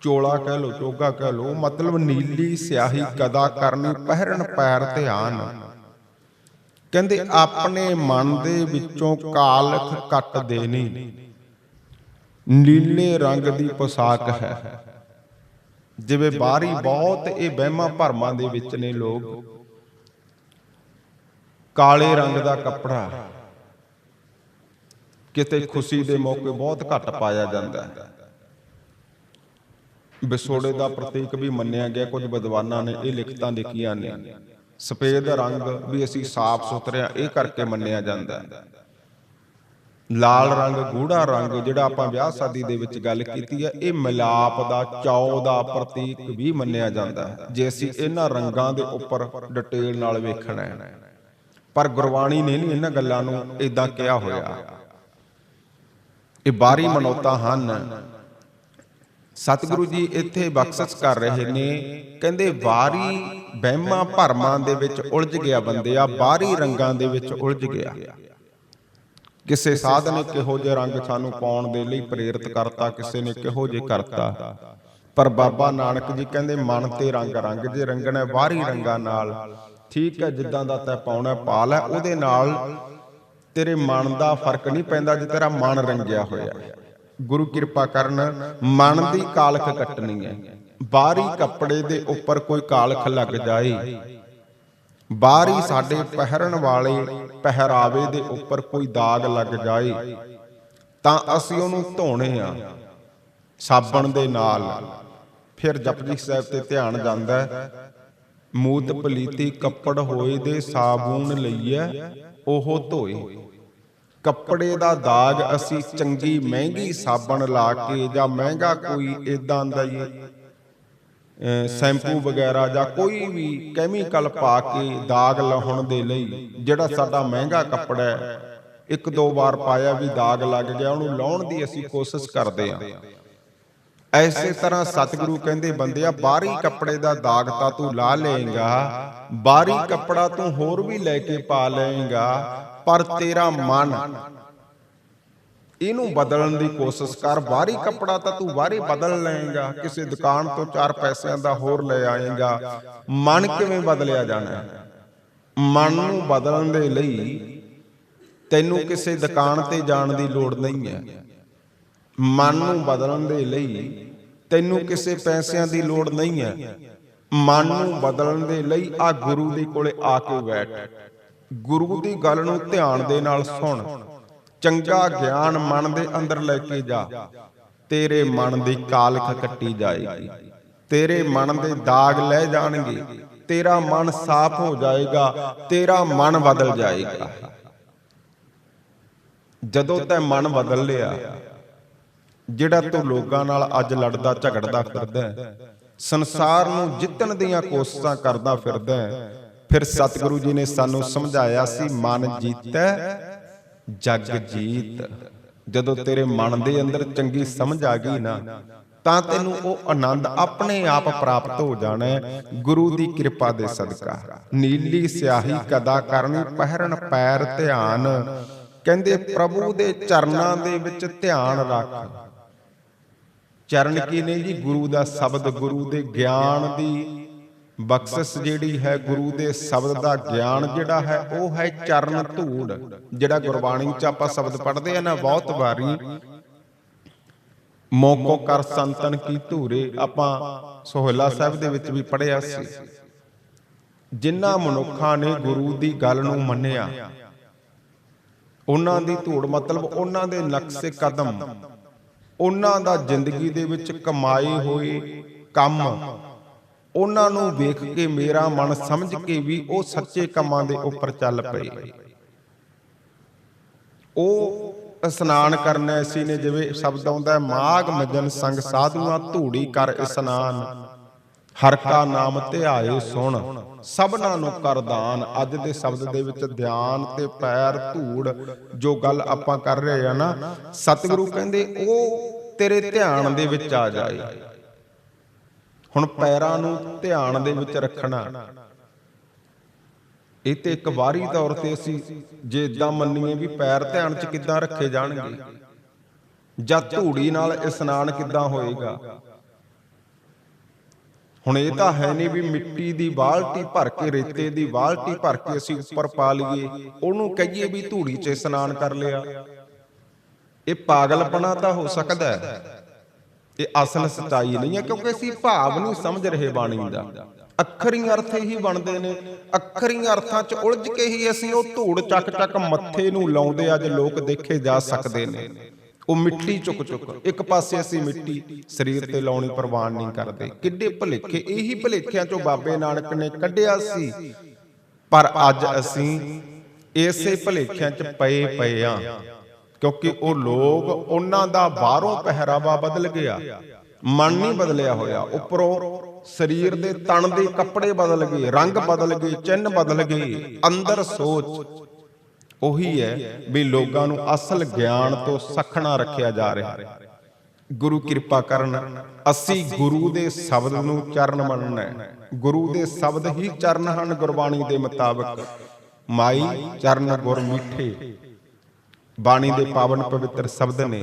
[SPEAKER 1] ਚੋਲਾ ਕਹਿ ਲੋ ਚੋਗਾ ਕਹਿ ਲੋ ਮਤਲਬ ਨੀਲੀ ਸਿਆਹੀ ਕਦਾ ਕਰਨੀ, ਪਹਿਰਨ ਪੈਰ ਧਿਆਨ ਕਹਿੰਦੇ ਆਪਣੇ ਮਨ ਦੇ ਵਿੱਚੋਂ ਕਾਲਖ ਕੱਟ ਦੇਣੀ ਨੀਲੇ ਰੰਗ ਦੀ ਪੋਸ਼ਾਕ ਹੈ। ਜਿਵੇਂ ਬਾਹਰੀ ਬਹੁਤ ਇਹ ਵਹਿਮਾਂ ਭਰਮਾਂ ਦੇ ਵਿੱਚ ਨੇ ਲੋਕ। ਕਾਲੇ ਰੰਗ ਦਾ ਕੱਪੜਾ। ਕਿਤੇ ਖੁਸ਼ੀ ਦੇ ਮੌਕੇ ਬਹੁਤ ਘੱਟ ਪਾਇਆ ਜਾਂਦਾ ਹੈ। ਵਿਸੋੜੇ ਦਾ ਪ੍ਰਤੀਕ ਵੀ ਮੰਨਿਆ ਗਿਆ, ਕੁਝ ਵਿਦਵਾਨਾਂ ਨੇ ਇਹ ਲਿਖਤਾਂ ਲਿਖੀਆਂ ਨੇ। ਸਫੇਦ ਰੰਗ ਵੀ ਅਸੀਂ ਸਾਫ਼ ਸੁਥਰਿਆ ਇਹ ਕਰਕੇ ਮੰਨਿਆ ਜਾਂਦਾ ਹੈ। ਲਾਲ ਰੰਗ, ਗੂੜਾ ਰੰਗ ਜਿਹੜਾ ਆਪਾਂ ਵਿਆਹ ਸ਼ਾਦੀ ਦੇ ਵਿੱਚ ਗੱਲ ਕੀਤੀ ਹੈ ਇਹ ਮਿਲਾਪ ਦਾ ਚਾਉ ਦਾ ਪ੍ਰਤੀਕ ਵੀ ਮੰਨਿਆ ਜਾਂਦਾ ਹੈ। ਜੇ ਅਸੀਂ ਇਹਨਾਂ ਰੰਗਾਂ ਦੇ ਉੱਪਰ ਡਿਟੇਲ ਨਾਲ ਵੇਖਣਾ ਹੈ। ਪਰ ਗੁਰਬਾਣੀ ਨੇ ਨਹੀਂ ਇਹਨਾਂ ਗੱਲਾਂ ਨੂੰ ਇਦਾਂ ਕਿਹਾ ਹੋਇਆ। ਇਹ ਬਾਹਰੀ ਮਨੋਤਾ ਹਨ। ਸਤਿਗੁਰੂ ਜੀ ਇੱਥੇ ਬਖਸ਼ਿਸ਼ ਕਰ ਰਹੇ ਨੇ, ਕਹਿੰਦੇ ਬਾਹਰੀ ਵਹਿਮਾਂ ਭਰਮਾਂ ਦੇ ਵਿੱਚ ਉਲਝ ਗਿਆ ਬੰਦਿਆ ਬਾਹਰੀ ਰੰਗਾਂ ਦੇ ਵਿੱਚ ਉਲਝ ਗਿਆ। ਕਿਸੇ ਸਾਧ ਨੇ ਕਿਹੋ ਜਿਹੇ ਰੰਗ ਸਾਨੂੰ ਪਾਉਣ ਦੇ ਲਈ ਪ੍ਰੇਰਿਤ ਕਰਤਾ, ਕਿਸੇ ਨੇ ਕਿਹੋ ਜਿਹੇ ਕਰਤਾ। ਪਰ ਬਾਬਾ ਨਾਨਕ ਜੀ ਕਹਿੰਦੇ, ਮਨ ਤੇ ਰੰਗ ਰੰਗ ਜੇ ਰੰਗਣਾ ਬਾਹਰੀ ਰੰਗਾਂ ਨਾਲ। ਠੀਕ ਹੈ, ਜਿੱਦਾਂ ਦਾ ਤੈ ਪਾਉਣਾ ਪਾ ਲੈ ਉਹਦੇ ਨਾਲ ਤੇਰੇ ਮਨ ਦਾ ਫ਼ਰਕ ਨਹੀਂ ਪੈਂਦਾ ਜੇ ਤੇਰਾ ਮਨ ਰੰਗਿਆ ਹੋਇਆ ਗੁਰੂ ਕਿਰਪਾ ਕਰਨ, ਮਨ ਦੀ ਕਾਲਖ ਕੱਟਣੀ ਹੈ। ਬਾਹਰੀ ਕੱਪੜੇ ਦੇ ਉੱਪਰ ਕੋਈ ਕਾਲਖ ਲੱਗ ਜਾਏ ਬਾਹਰੀ ਸਾਡੇ ਪਹਿਰਨ ਵਾਲੇ ਪਹਿਰਾਵੇ ਦੇ ਉੱਪਰ ਕੋਈ ਦਾਗ ਲੱਗ ਜਾਏ, ਤਾਂ ਅਸੀਂ ਉਹਨੂੰ ਧੋਣੇ ਆ, ਸਾਬਣ ਦੇ ਨਾਲ। ਫਿਰ ਜਪਜੀ ਸਾਹਿਬ ਤੇ ਧਿਆਨ ਜਾਂਦਾ ਮੂਤ ਪਲੀਤੀ ਕੱਪੜ ਹੋਏ ਦੇ ਸਾਬੂਨ ਲਈਐ, ਉਹ ਧੋਏ। ਕੱਪੜੇ ਦਾ ਦਾਗ ਅਸੀਂ ਚੰਗੀ ਮਹਿੰਗੀ ਸਾਬਣ ਲਾ ਕੇ ਜਾਂ ਮਹਿੰਗਾ ਕੋਈ ਇਦਾਂ ਦਾ ਹੀ ਸ਼ੈਂਪੂ ਵਗੈਰਾ ਜਾਂ ਕੋਈ ਵੀ ਕੈਮੀਕਲ ਪਾ ਕੇ ਦਾਗ ਲਾਉਣ ਦੇ ਲਈ, ਜਿਹੜਾ ਸਾਡਾ ਮਹਿੰਗਾ ਕੱਪੜਾ ਹੈ, ਇੱਕ ਦੋ ਵਾਰ ਪਾਇਆ ਵੀ ਦਾਗ ਲੱਗ ਗਿਆ, ਉਹਨੂੰ ਲਾਉਣ ਦੀ ਅਸੀਂ ਕੋਸ਼ਿਸ਼ ਕਰਦੇ ਹਾਂ। ਐਸੇ ਤਰ੍ਹਾਂ ਸਤਿਗੁਰੂ ਕਹਿੰਦੇ, ਬੰਦਿਆ, ਬਾਹਰੀ ਕੱਪੜੇ ਦਾ ਦਾਗ ਤਾਂ ਤੂੰ ਲਾ ਲਏਗਾ, ਬਾਹਰੀ ਕੱਪੜਾ ਤੂੰ ਹੋਰ ਵੀ ਲੈ ਕੇ ਪਾ ਲਏਗਾ, ਪਰ ਤੇਰਾ ਮਨ ਇਹਨੂੰ ਬਦਲਣ ਦੀ ਕੋਸ਼ਿਸ਼ ਕਰ, ਬਾਹਰੀ ਕੱਪੜਾ ਤਾਂ ਤੂੰ ਬਾਹਰੀ ਬਦਲ ਲਏਗਾ, ਕਿਸੇ ਦੁਕਾਨ ਤੋਂ ਚਾਰ ਪੈਸਿਆਂ ਦਾ ਹੋਰ ਲੈ ਆਏਗਾ। ਮਨ ਕਿਵੇਂ ਬਦਲਿਆ ਜਾਣਾ? ਹੈ? ਮਨ ਨੂੰ ਬਦਲਣ ਦੇ ਲਈ ਤੈਨੂੰ ਕਿਸੇ ਦੁਕਾਨ ਤੇ ਜਾਣ ਦੀ ਲੋੜ ਨਹੀਂ ਹੈ। ਮਨ ਨੂੰ ਬਦਲਣ ਦੇ ਲਈ ਤੈਨੂੰ ਕਿਸੇ ਪੈਸਿਆਂ ਦੀ ਲੋੜ ਨਹੀਂ ਹੈ। ਮਨ ਨੂੰ ਬਦਲਣ ਦੇ ਲਈ ਆ ਗੁਰੂ ਦੇ ਕੋਲੇ ਆ ਕੇ ਬੈਠ। ਗੁਰੂ ਦੀ ਗੱਲ ਨੂੰ ਧਿਆਨ ਦੇ ਨਾਲ ਸੁਣ। ਚੰਗਾ ਗਿਆਨ ਮਨ ਦੇ ਅੰਦਰ ਲੈ ਕੇ ਜਾ। ਤੇਰੇ ਮਨ ਦੀ ਕਾਲਖ ਕੱਟੀ ਜਾਏਗੀ। ਤੇਰੇ ਮਨ ਦੇ ਦਾਗ ਲੈ ਜਾਣਗੇ। ਤੇਰਾ ਮਨ ਸਾਫ਼ ਹੋ ਜਾਏਗਾ। ਤੇਰਾ ਮਨ ਬਦਲ ਜਾਏਗਾ। ਜਦੋਂ ਤੈ ਮਨ ਬਦਲ ਲਿਆ, ਜਿਹੜਾ ਤੂੰ ਲੋਕਾਂ ਨਾਲ ਅੱਜ ਲੜਦਾ, ਝਗੜਦਾ ਫਿਰਦਾ ਸੰਸਾਰ ਨੂੰ ਜਿੱਤਣ ਦੀਆਂ ਕੋਸ਼ਿਸ਼ਾਂ ਕਰਦਾ ਫਿਰਦਾ ਫਿਰ ਸਤਿਗੁਰੂ ਜੀ ਨੇ ਸਾਨੂੰ ਸਮਝਾਇਆ ਸੀ, ਮਨ ਜੀਤੈ ਜਗਜੀਤ, ਜਦੋਂ ਤੇਰੇ ਮਨ ਦੇ ਅੰਦਰ ਚੰਗੀ ਸਮਝ ਆ ਗਈ ਨਾ, ਤਾਂ ਤੈਨੂੰ ਉਹ ਆਨੰਦ ਆਪਣੇ ਆਪ ਪ੍ਰਾਪਤ ਹੋ ਜਾਣਾ ਗੁਰੂ ਦੀ ਕਿਰਪਾ ਦੇ ਸਦਕਾ। ਨੀਲੀ ਸਿਆਹੀ ਕਦਾ ਕਰਨੀ ਪਹਿਰਨ ਪੈਰ ਧਿਆਨ, ਕਹਿੰਦੇ ਪ੍ਰਭੂ ਦੇ ਚਰਨਾਂ ਦੇ ਵਿੱਚ ਧਿਆਨ ਰੱਖ। ਚਰਨ ਕੀ ਨੇ ਜੀ? ਗੁਰੂ ਦਾ ਸ਼ਬਦ ਗੁਰੂ ਦੇ ਗਿਆਨ ਦੀ ਬਖਸ਼ਿਸ਼ ਜਿਹੜੀ ਹੈ ਗੁਰੂ ਦੇ ਸ਼ਬਦ ਦਾ ਗਿਆਨ ਜਿਹੜਾ ਹੈ, ਉਹ ਹੈ ਚਰਨ ਧੂੜ, ਜਿਹੜਾ ਗੁਰਬਾਣੀ ਚ ਆਪਾਂ ਸ਼ਬਦ ਪੜ੍ਹਦੇ ਆ ਨਾ, ਬਹੁਤ ਵਾਰੀ ਮੋਕੋ ਕਰ ਸੰਤਨ ਕੀ ਧੂਰੇ, ਆਪਾਂ ਸੋਹਲਾ ਸਾਹਿਬ ਦੇ ਵਿੱਚ ਵੀ ਪੜ੍ਹਿਆ ਸੀ। ਜਿਨ੍ਹਾਂ ਮਨੁੱਖਾਂ ਨੇ ਗੁਰੂ ਦੀ ਗੱਲ ਨੂੰ ਮੰਨਿਆ, ਉਹਨਾਂ ਦੀ ਧੂੜ ਮਤਲਬ ਉਹਨਾਂ ਦੇ ਨਕਸ਼ੇ ਕਦਮ, ਉਹਨਾਂ ਦਾ ਜ਼ਿੰਦਗੀ ਦੇ ਵਿੱਚ ਕਮਾਏ ਹੋਏ ਕੰਮ ਉਹਨਾਂ ਨੂੰ ਵੇਖ ਕੇ ਮੇਰਾ ਮਨ ਸਮਝ ਕੇ ਵੀ ਉਹ ਸੱਚੇ ਕੰਮਾਂ ਦੇ ਉੱਪਰ ਚੱਲ ਪਏ। ਉਹ ਇਸ਼ਨਾਨ ਕਰਨ ਐਸੀ ਨੇ, ਜਿਵੇਂ ਸ਼ਬਦ ਆਉਂਦਾ ਹੈ ਮਾਗ ਮਜਨ ਸੰਗ ਸਾਧੂਆਂ ਧੂੜੀ ਕਰ ਇਸ਼ਨਾਨ। ਹਰ ਕਾ ਨਾਮ ਧਿਆਏ ਸੁਣ, ਸਭਨਾਂ ਨੂੰ ਕਰਦਾਨ ਅੱਜ ਦੇ ਸ਼ਬਦ ਦੇ ਵਿੱਚ ਧਿਆਨ ਤੇ ਪੈਰ ਧੂੜ, ਜੋ ਗੱਲ ਆਪਾਂ ਕਰ ਰਹੇ ਆ ਨਾ, ਸਤਿਗੁਰੂ ਕਹਿੰਦੇ, ਉਹ ਤੇਰੇ ਧਿਆਨ ਦੇ ਵਿੱਚ ਆ ਜਾਏ। ਹੁਣ ਪੈਰਾਂ ਨੂੰ ਧਿਆਨ ਦੇ ਵਿੱਚ ਰੱਖਣਾ। ਇਹ ਤੇ ਇੱਕ ਵਾਰੀ ਤੌਰ ਤੇ ਅਸੀਂ ਜੇ ਇਦਾਂ ਮੰਨੀਏ ਵੀ ਪੈਰ ਧਿਆਨ 'ਚ ਕਿੱਦਾਂ ਰੱਖੇ ਜਾਣਗੇ, ਜਾਂ ਧੂੜੀ ਨਾਲ ਇਸ਼ਨਾਨ ਕਿੱਦਾਂ ਹੋਏਗਾ। ਹੁਣ ਇਹ ਤਾਂ ਹੈ ਨਹੀਂ ਵੀ ਮਿੱਟੀ ਦੀ ਬਾਲਟੀ ਭਰ ਕੇ, ਰੇਤੇ ਦੀ ਬਾਲਟੀ ਭਰ ਕੇ ਅਸੀਂ ਉੱਪਰ ਪਾ ਲਈਏ, ਉਹਨੂੰ ਕਹੀਏ ਵੀ ਧੂੜੀ 'ਚ ਇਸ਼ਨਾਨ ਕਰ ਲਿਆ। ਇਹ ਪਾਗਲਪਣਾ ਤਾਂ ਹੋ ਸਕਦਾ ਹੈ। ਇਹ ਅਸਲ ਸਚਾਈ ਨਹੀਂ ਹੈ ਕਿਉਂਕਿ ਅਸੀਂ ਭਾਵ ਨਹੀਂ ਸਮਝ ਰਹੇ ਬਾਣੀ ਦਾ। ਅੱਖਰੀ ਅਰਥ ਹੀ ਬਣਦੇ ਨੇ। ਅੱਖਰੀ ਅਰਥਾਂ 'ਚ ਉਲਝ ਕੇ ਹੀ ਅਸੀਂ ਉਹ ਧੂੜ ਚੱਕ ਚੱਕ ਮੱਥੇ ਨੂੰ ਲਾਉਂਦੇ ਅੱਜ ਲੋਕ ਦੇਖੇ ਜਾ ਸਕਦੇ ਨੇ। ਉਹ ਮਿੱਟੀ ਚੁੱਕ ਚੁੱਕ, ਇੱਕ ਪਾਸੇ ਅਸੀਂ ਮਿੱਟੀ, ਸਰੀਰ ਤੇ ਲਾਉਣੀ ਪ੍ਰਵਾਨ ਨਹੀਂ ਕਰਦੇ। ਕਿੱਡੇ ਭਲੇਖੇ, ਇਹੀ ਭਲੇਖਿਆਂ ਚੋਂ ਬਾਬੇ ਨਾਨਕ ਨੇ ਕੱਢਿਆ ਸੀ। ਪਰ ਅੱਜ ਅਸੀਂ ਇਸੇ ਭਲੇਖਿਆਂ 'ਚ ਪਏ ਪਏ ਆ। ਕਿਉਂਕਿ ਉਹ ਲੋਕ ਉਹਨਾਂ ਦਾ ਬਾਹਰੋਂ ਪਹਿਰਾਵਾ ਬਦਲ ਗਿਆ। ਮਨ ਨਹੀਂ ਬਦਲਿਆ ਹੋਇਆ। ਉੱਪਰੋਂ ਸਰੀਰ ਦੇ ਤਣ ਦੇ ਕੱਪੜੇ ਬਦਲ ਗਏ, ਰੰਗ ਬਦਲ ਗਏ ਚਿੰਨ ਬਦਲ ਗਏ। ਅੰਦਰ ਸੋਚ ਉਹੀ ਹੈ ਵੀ ਲੋਕਾਂ ਨੂੰ ਅਸਲ ਗਿਆਨ ਤੋਂ ਸਖਣਾ ਰੱਖਿਆ ਜਾ ਰਿਹਾ। ਗੁਰੂ ਕਿਰਪਾ ਕਰਨ, ਅਸੀਂ ਗੁਰੂ ਦੇ ਸ਼ਬਦ ਨੂੰ ਚਰਨ ਮੰਨਣਾ ਹੈ। ਗੁਰੂ ਦੇ ਸ਼ਬਦ ਹੀ ਚਰਨ ਹਨ ਗੁਰਬਾਣੀ ਦੇ ਮੁਤਾਬਕ। ਮਾਈ ਚਰਨ ਗੁਰ ਮਿੱਠੇ ਬਾਣੀ ਦੇ ਪਾਵਨ ਪਵਿੱਤਰ ਸ਼ਬਦ ਨੇ।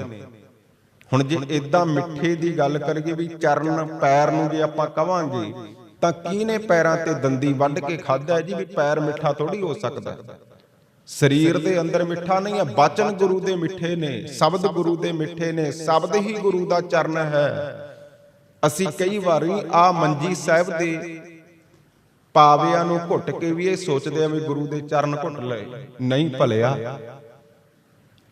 [SPEAKER 1] ਹੁਣ ਜੇ ਇਦਾਂ ਮਿੱਠੇ ਦੀ ਗੱਲ ਕਰੀਏ ਵੀ ਚਰਨ ਪੈਰ ਨੂੰ ਜੇ ਆਪਾਂ ਕਵਾਂਗੇ ਤਾਂ ਕਿਹਨੇ ਪੈਰਾਂ ਤੇ ਦੰਦੀ ਵੱਢ ਕੇ ਖਾਦਾ ਜੀ ਵੀ ਪੈਰ ਮਿੱਠਾ ਥੋੜੀ ਹੋ ਸਕਦਾ? ਸਰੀਰ ਦੇ ਅੰਦਰ ਮਿੱਠਾ ਨਹੀਂ ਹੈ ਬਚਨ ਗੁਰੂ ਦੇ ਮਿੱਠੇ ਨੇ ਸ਼ਬਦ ਗੁਰੂ ਦੇ ਮਿੱਠੇ ਨੇ ਸ਼ਬਦ ਹੀ ਗੁਰੂ ਦਾ ਚਰਨ ਹੈ। ਅਸੀਂ ਕਈ ਵਾਰੀ ਆ ਮੰਜੀ ਸਾਹਿਬ ਦੇ ਪਾਵਿਆਂ ਨੂੰ ਘੁੱਟ ਕੇ ਵੀ ਇਹ ਸੋਚਦੇ ਆ ਵੀ ਗੁਰੂ ਦੇ ਚਰਨ ਘੁੱਟ ਲਏ। ਨਹੀਂ ਭਲਿਆ।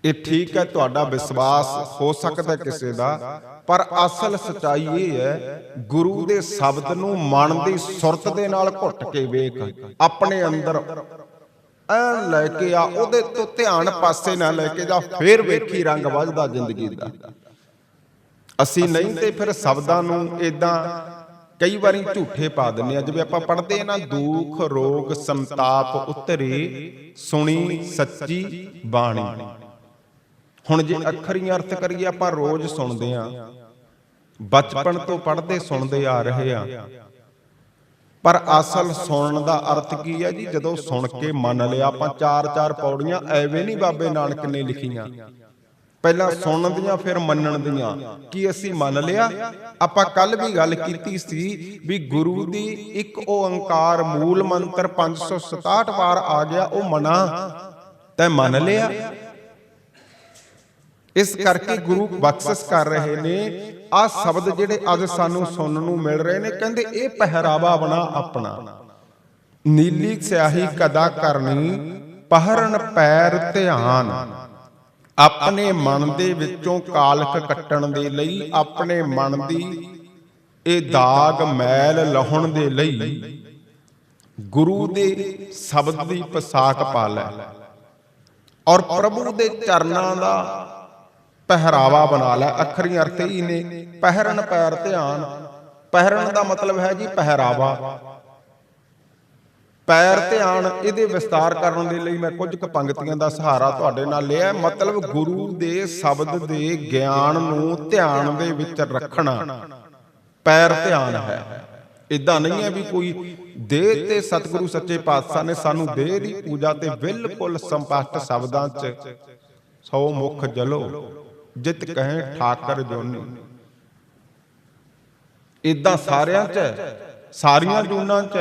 [SPEAKER 1] ਇਹ ਠੀਕ ਹੈ, ਤੁਹਾਡਾ ਵਿਸ਼ਵਾਸ ਹੋ ਸਕਦਾ ਕਿਸੇ ਦਾ, ਪਰ ਅਸਲ ਸਚਾਈ ਇਹ ਹੈ, ਗੁਰੂ ਦੇ ਸ਼ਬਦ ਨੂੰ ਮਨ ਦੀ ਸੁਰਤ ਦੇ ਨਾਲ ਘੁੱਟ ਕੇ ਵੇਖ, ਆਪਣੇ ਅੰਦਰ ਐ ਲੈ ਕੇ ਆ, ਉਹਦੇ ਤੋਂ ਧਿਆਨ ਪਾਸੇ ਨਾ ਲੈ ਕੇ ਜਾ, ਫੇਰ ਵੇਖੀ ਰੰਗ ਵੱਜਦਾ ਜ਼ਿੰਦਗੀ ਦਾ। ਅਸੀਂ ਨਹੀਂ ਤੇ ਫਿਰ ਸ਼ਬਦਾਂ ਨੂੰ ਇਦਾਂ ਕਈ ਵਾਰੀ ਝੂਠੇ ਪਾ ਦਿੰਦੇ ਆ, ਜਿਵੇਂ ਆਪਾਂ ਪੜ੍ਹਦੇ ਆ ਨਾ, ਦੁੱਖ, ਰੋਗ, ਸੰਤਾਪ, ਉਤਰੇ, ਸੁਣੀ, ਸੱਚੀ, ਬਾਣੀ। ਹੁਣ ਜੇ ਅੱਖਰੀ ਅਰਥ ਕਰੀਏ, ਆਪਾਂ ਰੋਜ਼ ਸੁਣਦੇ ਆ ਬਚਪਨ ਤੋਂ ਪੜ੍ਹਦੇ ਸੁਣਦੇ ਆ ਰਹੇ ਆ ਪਰ ਅਸਲ ਸੁਣਨ ਦਾ ਅਰਥ ਕੀ ਹੈ ਜੀ? ਜਦੋਂ ਸੁਣ ਕੇ ਮੰਨ ਲਿਆ, ਆਪਾਂ ਚਾਰ ਚਾਰ ਪੌੜੀਆਂ, ਐਵੇਂ ਨਹੀਂ ਬਾਬੇ ਨਾਨਕ ਨੇ ਲਿਖੀਆਂ। ਪਹਿਲਾਂ ਸੁਣਨ ਦੀਆਂ, ਫਿਰ ਮੰਨਣ ਦੀਆਂ। ਕੀ ਅਸੀਂ ਮੰਨ ਲਿਆ? ਆਪਾਂ ਕੱਲ ਵੀ ਗੱਲ ਕੀਤੀ ਸੀ ਵੀ ਗੁਰੂ ਦੀ ਇੱਕ ਓੰਕਾਰ ਮੂਲ ਮੰਤਰ 567 ਵਾਰ ਆ ਗਿਆ, ਉਹ ਮਨਾ। ਤੈ ਮੰਨ ਲਿਆ? ਇਸ ਕਰਕੇ ਗੁਰੂ ਬਖਸ਼ਿਸ਼ ਕਰ ਰਹੇ ਨੇ ਆ ਸ਼ਬਦ ਜਿਹੜੇ ਅੱਜ ਸਾਨੂੰ ਸੁਣਨ ਨੂੰ ਮਿਲ ਰਹੇ ਨੇ, ਕਹਿੰਦੇ ਇਹ ਪਹਿਰਾਵਾ ਬਣਾ ਆਪਣਾ। ਨੀਲੀ ਸਿਆਹੀ ਕਦਾ ਕਰਨੀ, ਪਹਿਰਨ ਪੈਰ ਧਿਆਨ। ਆਪਣੇ ਮਨ ਦੇ ਵਿੱਚੋਂ ਕਾਲਖ ਕੱਟਣ ਦੇ ਲਈ, ਆਪਣੇ ਮਨ ਦੀ ਇਹ ਦਾਗ ਮੈਲ ਲਾਹੁਣ ਦੇ ਲਈ, ਗੁਰੂ ਦੇ ਸ਼ਬਦ ਦੀ ਪਸ਼ਾਕ ਪਾ ਲੈ। ਔਰ ਪ੍ਰਭੂ ਦੇ ਚਰਨਾਂ ਦਾ ਪਹਿਰਾਵਾ ਬਣਾ ਲੈ ਅੱਖਰੀ ਅਰਥ ਹੀ ਨੇ। ਪਹਿਰਨ ਪੈਰ ਧਿਆਨ। ਪਹਿਰਨ ਦਾ ਮਤਲਬ ਹੈ ਜੀ ਪਹਿਰਾਵਾ। ਪੈਰ ਧਿਆਨ, ਇਹਦੇ ਵਿਸਤਾਰ ਕਰਨ ਦੇ ਲਈ ਮੈਂ ਕੁਝ ਕੁ ਪੰਕਤੀਆਂ ਦਾ ਸਹਾਰਾ ਤੁਹਾਡੇ ਨਾਲ ਲਿਆ। ਮਤਲਬ ਗੁਰੂ ਦੇ ਸ਼ਬਦ ਦੇ ਗਿਆਨ ਨੂੰ ਧਿਆਨ ਦੇ ਵਿੱਚ ਰੱਖਣਾ। ਪੈਰ ਧਿਆਨ ਹੈ। ਇਦਾਂ ਨਹੀਂ ਹੈ ਵੀ ਕੋਈ ਦੇਹ ਤੇ ਸਤਿਗੁਰੂ ਸੱਚੇ ਪਾਤਸ਼ਾਹ ਨੇ ਸਾਨੂੰ ਦੇਹ ਦੀ ਪੂਜਾ ਤੇ ਬਿਲਕੁਲ ਸੰਪਸ਼ਟ ਸ਼ਬਦਾਂ 'ਚ ਸੌ ਮੁਖ ਜਲੋ। ਜਿਤ ਕਹੇ ਠਾਕਰ ਜੋਨੀ। ਇਦਾਂ ਸਾਰਿਆਂ 'ਚ ਸਾਰੀਆਂ ਜੂਨਾਂ 'ਚ।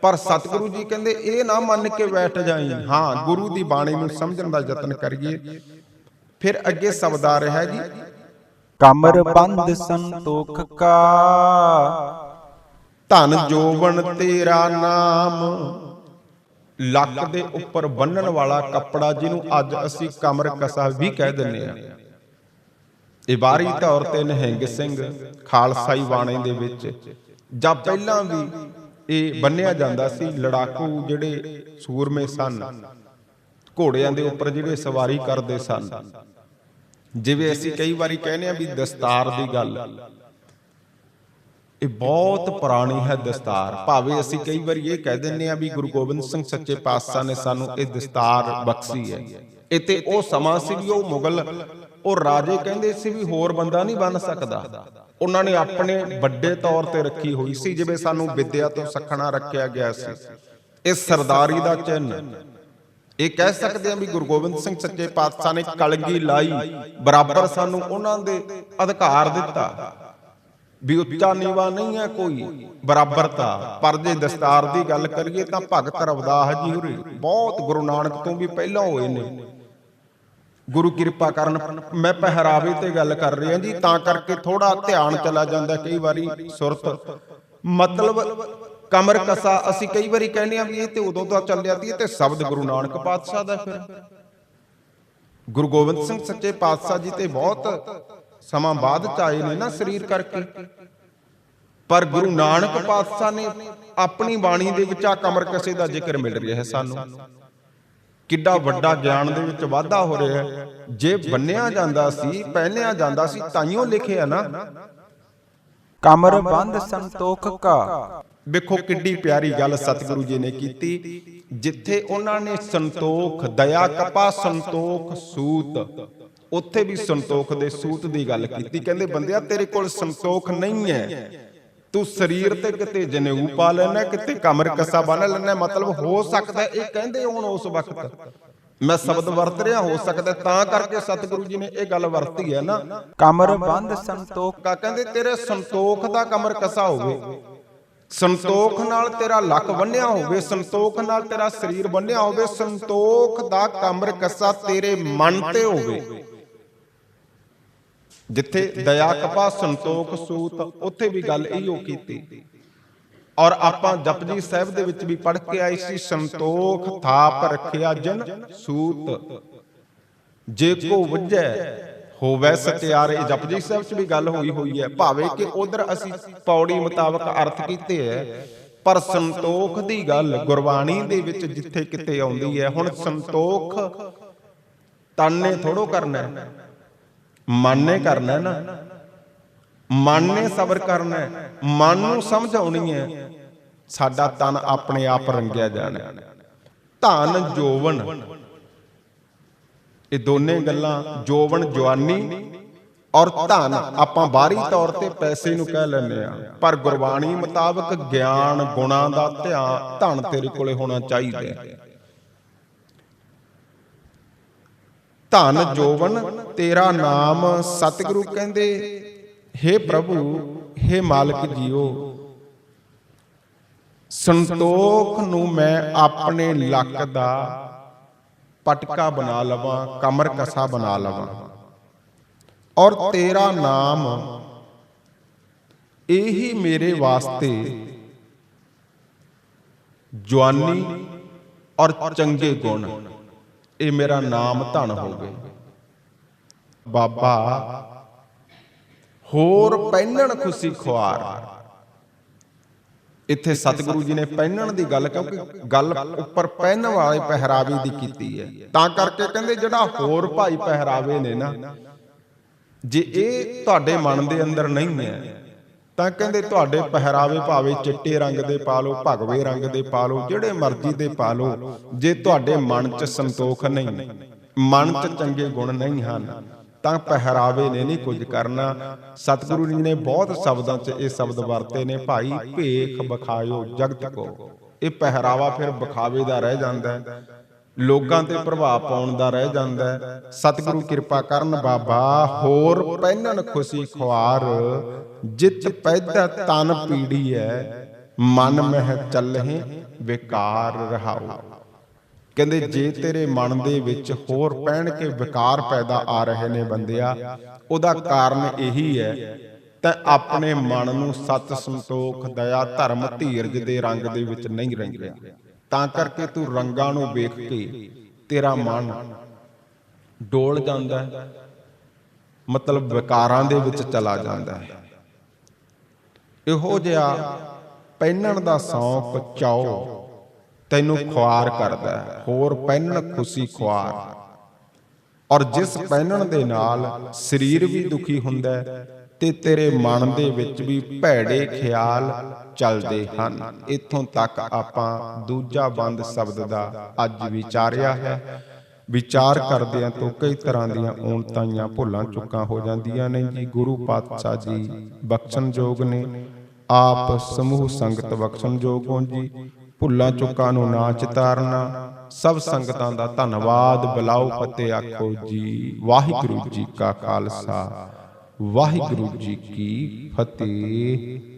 [SPEAKER 1] ਪਰ ਸਤਿਗੁਰੂ ਜੀ ਕਹਿੰਦੇ ਇਹ ਨਾ ਮੰਨ ਕੇ ਬੈਠ ਜਾਈ। ਹਾਂ ਗੁਰੂ ਦੀ ਬਾਣੀ ਨੂੰ ਸਮਝਣ ਦਾ ਯਤਨ ਕਰੀਏ। ਫਿਰ ਅੱਗੇ ਸ਼ਬਦ ਆ ਰਿਹਾ ਜੀ।
[SPEAKER 2] ਕਮਰ ਬੰਦ ਸੰਤੋਖ ਕਾ।
[SPEAKER 1] ਧਨ ਜੋਬਨ ਤੇਰਾ ਨਾਮ। ਲੱਕ ਦੇ ਉੱਪਰ ਬੰਨਣ ਵਾਲਾ ਕੱਪੜਾ ਜਿਹਨੂੰ ਅੱਜ ਅਸੀਂ ਕਮਰ ਕਸਾ ਵੀ ਕਹਿ ਦਿੰਨੇ ਆ ਇਹ ਬਾਰੀ ਤੌਰ ਤੇ ਨਹਿੰਗ ਸਿੰਘ, ਖਾਲਸਾਈ ਬਾਣੇ ਦੇ ਵਿੱਚ। ਜਾਂ ਪਹਿਲਾਂ ਵੀ ਇਹ ਬੰਨਿਆ ਜਾਂਦਾ ਸੀ ਲੜਾਕੂ ਜਿਹੜੇ ਸੂਰਮੇ ਸਨ, ਘੋੜਿਆਂ ਦੇ ਉੱਪਰ ਜਿਹੜੇ ਸਵਾਰੀ ਕਰਦੇ ਸਨ। ਜਿਵੇਂ ਅਸੀਂ ਕਈ ਵਾਰੀ ਕਹਿੰਦੇ ਆ ਵੀ ਦਸਤਾਰ ਦੀ ਗੱਲ। ਇਹ ਬਹੁਤ ਪੁਰਾਣੀ ਹੈ ਦਸਤਾਰ। ਭਾਵੇਂ ਅਸੀਂ ਕਈ ਵਾਰੀ ਇਹ ਕਹਿ ਦਿੰਨੇ ਆ ਵੀ ਗੁਰੂ ਗੋਬਿੰਦ ਸਿੰਘ ਸੱਚੇ ਪਾਤਸ਼ਾਹ ਨੇ ਸਾਨੂੰ ਇਹ ਦਸਤਾਰ ਬਖਸ਼ੀ ਹੈ। ਇਹ ਤੇ ਉਹ ਸਮਾਂ ਸੀ ਵੀ ਉਹ ਮੁਗਲ ਉਹ ਰਾਜੇ ਕਹਿੰਦੇ ਸੀ ਵੀ ਹੋਰ ਬੰਦਾ ਨਹੀਂ ਬਣ ਸਕਦਾ। ਉਹਨਾਂ ਨੇ ਆਪਣੇ ਵੱਡੇ ਤੌਰ ਤੇ ਰੱਖੀ ਹੋਈ ਸੀ, ਜਿਵੇਂ ਸਾਨੂੰ ਵਿਦਿਆ ਤੋਂ ਸਖਣਾ ਰੱਖਿਆ ਗਿਆ ਸੀ। ਇਹ ਸਰਦਾਰੀ ਦਾ ਚਿੰਨ ਇਹ ਕਹਿ ਸਕਦੇ ਹਾਂ ਵੀ ਗੁਰੂ ਗੋਬਿੰਦ ਸਿੰਘ ਸੱਚੇ ਪਾਤਸ਼ਾਹ ਨੇ ਕਲਗੀ ਲਾਈ, ਬਰਾਬਰ ਸਾਨੂੰ ਉਹਨਾਂ ਦੇ ਅਧਿਕਾਰ ਦਿੱਤਾ। ਵੀ ਉੱਚਾ ਨੀਵਾ ਨਹੀਂ ਹੈ ਕੋਈ, ਬਰਾਬਰਤਾ। ਪਰ ਜੇ ਦਸਤਾਰ ਦੀ ਗੱਲ ਕਰੀਏ ਤਾਂ ਭਗਤ ਰਵਦਾਸ ਜੀ ਹੋਰੇ ਬਹੁਤ ਗੁਰੂ ਨਾਨਕ ਤੋਂ ਵੀ ਪਹਿਲਾਂ ਹੋਏ ਨੇ। ਗੁਰੂ ਕਿਰਪਾ ਕਰਨ ਮੈਂ ਪਹਿਰਾਵੇ ਤੇ ਗੱਲ ਕਰ ਰਿਹਾ ਜੀ, ਤਾਂ ਕਰਕੇ ਥੋੜਾ ਧਿਆਨ ਚਲਾ ਜਾਂਦਾ ਕਈ ਵਾਰੀ ਸੁਰਤ। ਮਤਲਬ ਕਮਰ ਕਸਾ, ਅਸੀਂ ਕਈ ਵਾਰੀ ਕਹਿੰਦੇ ਆ ਵੀ ਇਹ ਤੇ ਉਦੋਂ ਦਾ ਚੱਲਿਆ ਸੀ ਤੇ ਸ਼ਬਦ ਗੁਰੂ ਨਾਨਕ ਪਾਤਸ਼ਾਹ ਦਾ ਫਿਰ। ਗੁਰੂ ਗੋਬਿੰਦ ਸਿੰਘ ਸੱਚੇ ਪਾਤਸ਼ਾਹ ਜੀ ਤੇ ਬਹੁਤ ਸਮਾਂ ਬਾਅਦ ਚ ਆਏ ਨੇ ਨਾ ਸਰੀਰ ਕਰਕੇ। ਪਰ ਗੁਰੂ ਨਾਨਕ ਪਾਤਸ਼ਾਹ ਨੇ ਆਪਣੀ ਬਾਣੀ ਦੇ ਵਿੱਚ ਆ ਕਮਰ ਕਸੇ ਦਾ ਜ਼ਿਕਰ ਮਿਲ ਰਿਹਾ ਹੈ ਸਾਨੂੰ। ਕਿੱਡਾ ਵੱਡਾ ਗਿਆਨ ਦੇ ਵਿੱਚ ਵਾਧਾ ਹੋ ਰਿਹਾ ਹੈ। ਜੇ ਬੰਨਿਆ ਜਾਂਦਾ ਸੀ ਪਹਿਨਿਆ ਜਾਂਦਾ ਸੀ ਤਾਈਓ ਲਿਖਿਆ ਨਾ।
[SPEAKER 2] ਕਮਰ ਬੰਦ ਸੰਤੋਖ ਕਾ।
[SPEAKER 1] ਵੇਖੋ ਕਿੱਡੀ ਪਿਆਰੀ ਗੱਲ ਸਤਿਗੁਰੂ ਜੀ ਨੇ ਕੀਤੀ। ਜਿੱਥੇ ਉਹਨਾਂ ਨੇ ਸੰਤੋਖ ਦਇਆ ਕਪਾ ਸੰਤੋਖ ਸੂਤ ਉੱਥੇ ਵੀ ਸੰਤੋਖ ਦੇ ਸੂਤ ਦੀ ਗੱਲ ਕੀਤੀ। ਕਹਿੰਦੇ ਬੰਦਿਆ ਤੇਰੇ ਕੋਲ ਸੰਤੋਖ ਨਹੀਂ ਹੈ। ਤੂੰ ਸਰੀਰ ਤੇ ਕਿਤੇ ਜਨੇਊ ਪਾ ਲੈਣਾ ਕਿਤੇ ਕਮਰ ਕੱਸਾ ਬੰਨ ਲੈਣਾ ਮਤਲਬ ਹੋ ਸਕਦਾ ਇਹ ਕਹਿੰਦੇ ਹੁਣ ਉਸ ਵਕਤ। ਮੈਂ ਸ਼ਬਦ ਵਰਤ ਰਿਹਾ ਹੋ ਸਕਦਾ ਤਾਂ ਕਰਕੇ ਸਤਿਗੁਰੂ ਜੀ ਨੇ ਇਹ ਗੱਲ ਵਰਤੀ ਹੈ ਨਾ।
[SPEAKER 2] ਕਮਰ ਬੰਦ ਸੰਤੋਖ।
[SPEAKER 1] ਕਾ ਕਹਿੰਦੇ ਤੇਰੇ ਸੰਤੋਖ ਦਾ ਕਮਰ ਕਸਾ ਹੋਵੇ। ਸੰਤੋਖ ਨਾਲ ਤੇਰਾ ਲੱਕ ਬੰਨਿਆ ਹੋਵੇ ਸੰਤੋਖ ਨਾਲ ਤੇਰਾ ਸਰੀਰ ਬੰਨਿਆ ਹੋਵੇ ਸੰਤੋਖ ਦਾ ਕਮਰ ਕਸਾ ਤੇਰੇ ਮਨ ਤੇ ਹੋਵੇ। ਜਿੱਥੇ ਦਇਆ ਕਪਾ ਸੰਤੋਖ ਸੂਤ, ਉੱਥੇ ਵੀ ਗੱਲ ਇਹੋ ਕੀਤੀ। ਔਰ ਆਪਾਂ ਜਪਜੀ ਸਾਹਿਬ ਦੇ ਵਿੱਚ ਵੀ ਪੜ੍ਹ ਕੇ ਆਏ ਸੀ, ਸੰਤੋਖ ਥਾਪ ਰੱਖਿਆ ਜਨ ਸੂਤ। ਜੇ ਕੋ ਵਜੈ, ਹੋਵੇ ਸਤਿਆਰੇ। ਜਪਜੀ ਸਾਹਿਬ 'ਚ ਵੀ ਗੱਲ ਹੋਈ ਹੋਈ ਹੈ, ਭਾਵੇਂ ਕਿ ਉਧਰ ਅਸੀਂ ਪੌੜੀ ਮੁਤਾਬਕ ਅਰਥ ਕੀਤੇ ਹੈ, ਪਰ ਸੰਤੋਖ ਦੀ ਗੱਲ ਗੁਰਬਾਣੀ ਦੇ ਵਿੱਚ ਜਿੱਥੇ ਕਿਤੇ ਆਉਂਦੀ ਹੈ, ਹੁਣ ਸੰਤੋਖ ਤਾਨੇ ਥੋੜੋ ਕਰਨਾ ਹੈ। ਮਨ ਨੇ ਕਰਨਾ ਨਾ। ਮਨ ਨੇ ਸਬਰ ਕਰਨਾ। ਮਨ ਨੂੰ ਸਮਝ ਹੈ, ਸਾਡਾ ਤਨ ਆਪਣੇ ਆਪ ਰੰਗਿਆ ਜਾਣਾ। ਧਨ, ਜੋਵਨ, ਇਹ ਦੋਨੇ ਗੱਲਾਂ, ਜੋਵਨ, ਜਵਾਨੀ ਔਰ ਧਨ। ਆਪਾਂ ਬਾਹਰੀ ਤੌਰ ਤੇ ਪੈਸੇ ਨੂੰ ਕਹਿ ਲੈਂਦੇ ਆ ਪਰ ਗੁਰਬਾਣੀ ਮੁਤਾਬਕ ਗਿਆਨ, ਗੁਣਾਂ ਦਾ ਧਿਆਨ ਧਨ ਤੇਰੇ ਕੋਲੇ ਹੋਣਾ ਚਾਹੀਦਾ ਹੈ ਧਨ ਜੋਵਨ, ਤੇਰਾ ਨਾਮ ਸਤਿਗੁਰੂ ਕਹਿੰਦੇ। हे ਪ੍ਰਭੂ हे ਮਾਲਕ ਜੀਓ। ਸੰਤੋਖ ਨੂੰ ਮੈਂ ਆਪਣੇ ਲੱਕ ਦਾ ਪਟਕਾ ਬਣਾ ਲਵਾਂ, ਕਮਰ ਕਸਾ ਬਣਾ ਲਵਾਂ। ਔਰ ਤੇਰਾ ਨਾਮ ਇਹੀ ਮੇਰੇ ਵਾਸਤੇ ਜਵਾਨੀ ਔਰ ਚੰਗੇ ਗੁਣ। ਇਹ ਮੇਰਾ ਨਾਮ ਧਨ ਹੋਵੇ ਬਾਬਾ, ਹੋਰ ਪਹਿਨਣ ਖੁਸ਼ੀ ਖੁਆਰ। ਇੱਥੇ ਸਤਿਗੁਰੂ ਜੀ ਨੇ ਪਹਿਨਣ ਦੀ ਗੱਲ, ਕਿਉਂਕਿ ਗੱਲ ਉੱਪਰ ਪਹਿਨਣ ਵਾਲੇ ਪਹਿਰਾਵੇ ਦੀ ਕੀਤੀ ਹੈ। ਤਾਂ ਕਰਕੇ ਕਹਿੰਦੇ ਜਿਹੜਾ ਹੋਰ ਭਾਈ ਪਹਿਰਾਵੇ ਨੇ ਨਾ, ਜੇ ਇਹ ਤੁਹਾਡੇ ਮਨ ਦੇ ਅੰਦਰ ਨਹੀਂ ਹੈ ਤਾਂ ਕਹਿੰਦੇ ਤੁਹਾਡੇ ਪਹਿਰਾਵੇ ਭਾਵੇਂ ਚਿੱਟੇ ਰੰਗ ਦੇ ਪਾ ਲਓ, ਭਗਵੇ ਰੰਗ ਦੇ ਪਾ ਲਓ, ਜਿਹੜੇ ਮਰਜ਼ੀ ਦੇ ਪਾ ਲਓ, ਜੇ ਤੁਹਾਡੇ ਮਨ 'ਚ ਸੰਤੋਖ ਨਹੀਂ, ਮਨ 'ਚ ਚੰਗੇ ਗੁਣ ਨਹੀਂ ਹਨ, ਤਾਂ ਪਹਿਰਾਵੇ ਨੇ ਨਹੀਂ ਕੁਝ ਕਰਨਾ। ਸਤਿਗੁਰੂ ਜੀ ਨੇ ਬਹੁਤ ਸ਼ਬਦਾਂ 'ਚ ਇਹ ਸ਼ਬਦ ਵਰਤੇ ਨੇ, ਭਾਈ ਭੇਖ ਬਖਾਇਓ ਜਗਤ ਕੋ। ਇਹ ਪਹਿਰਾਵਾ ਫਿਰ ਬਖਾਵੇ ਦਾ ਰਹਿ ਜਾਂਦਾ ਹੈ। ਲੋਕਾਂ ਤੇ ਪ੍ਰਭਾਵ ਪਾਉਣ ਦਾ ਰਹਿ ਜਾਂਦਾ ਹੈ। ਸਤਿਗੁਰੂ ਕਿਰਪਾ ਕਰਨ ਬਾਬਾ, ਹੋਰ ਪਹਿਨਣ ਖੁਸ਼ੀ ਖੁਆਰ, ਜਿਤ ਪੈਦਾ ਤਨ ਪੀੜੀ ਹੈ। ਮਨ ਮਹਿ ਚੱਲਹਿ ਵਿਕਾਰ ਰਹਾਉ। ਕਹਿੰਦੇ, ਜੇ ਤੇਰੇ ਮਨ ਦੇ ਵਿੱਚ ਹੋਰ ਪਹਿਣ ਕੇ ਵਿਕਾਰ ਪੈਦਾ ਆ ਰਹੇ ਨੇ ਬੰਦਿਆ, ਉਹਦਾ ਕਾਰਨ ਇਹੀ ਹੈ ਤਾਂ ਆਪਣੇ ਮਨ ਨੂੰ ਸਤ ਸੰਤੋਖ, ਦਇਆ, ਧਰਮ, ਧੀਰਜ ਦੇ ਰੰਗ ਦੇ ਵਿੱਚ ਨਹੀਂ ਰੰਗਿਆ ਤਾਂ ਕਰਕੇ ਤੂੰ ਰੰਗਾਂ ਨੂੰ ਵੇਖ ਕੇ ਤੇਰਾ ਮਨ ਡੋਲ ਜਾਂਦਾ ਹੈ। ਮਤਲਬ ਵਿਕਾਰਾਂ ਦੇ ਵਿੱਚ ਚਲਾ ਜਾਂਦਾ ਹੈ। ਇਹੋ ਜਿਹਾ ਪਹਿਨਣ ਦਾ ਸ਼ੌਂਕ ਚਾਓ ਤੈਨੂੰ ਖੁਆਰ ਕਰਦਾ ਹੈ। ਹੋਰ ਪਹਿਨਣ ਖੁਸ਼ੀ ਖੁਆਰ। ਔਰ ਜਿਸ ਪਹਿਨਣ ਦੇ ਨਾਲ ਸਰੀਰ ਵੀ ਦੁਖੀ ਹੁੰਦਾ ਹੈ ਤੇ ਤੇਰੇ ਮਨ ਦੇ ਵਿੱਚ ਵੀ ਭੈੜੇ ਖਿਆਲ ਚੱਲਦੇ ਹਨ। ਇੱਥੋਂ ਤੱਕ ਆਪਾਂ ਦੂਜਾ ਬੰਦ ਸ਼ਬਦ ਦਾ ਅੱਜ ਵਿਚਾਰਿਆ ਹੈ। ਵਿਚਾਰ ਕਰਦਿਆਂ ਤੋਂ ਕਈ ਤਰ੍ਹਾਂ ਦੀਆਂ ਊਣਤਾਈਆਂ ਭੁੱਲਾਂ ਚੁੱਕਾਂ ਹੋ ਜਾਂਦੀਆਂ ਨੇ ਜੀ। ਗੁਰੂ ਪਾਤਸ਼ਾਹ ਜੀ ਬਖਸ਼ਣਯੋਗ ਨੇ, ਆਪ ਸਮੂਹ ਸੰਗਤ ਬਖਸ਼ਣਯੋਗ ਹੋ ਜੀ। ਭੁੱਲਾਂ ਚੁੱਕਾਂ ਨੂੰ ਨਾ ਚਿਤਾਰਨਾ ਸਭ ਸੰਗਤਾਂ ਦਾ ਧੰਨਵਾਦ, ਬਲਾਉ ਫਤਿਹ ਆਖੋ ਜੀ। ਵਾਹਿਗੁਰੂ ਜੀ ਕਾ ਖਾਲਸਾ। ਵਾਹਿਗੁਰੂ ਜੀ ਕੀ ਫਤਿਹ।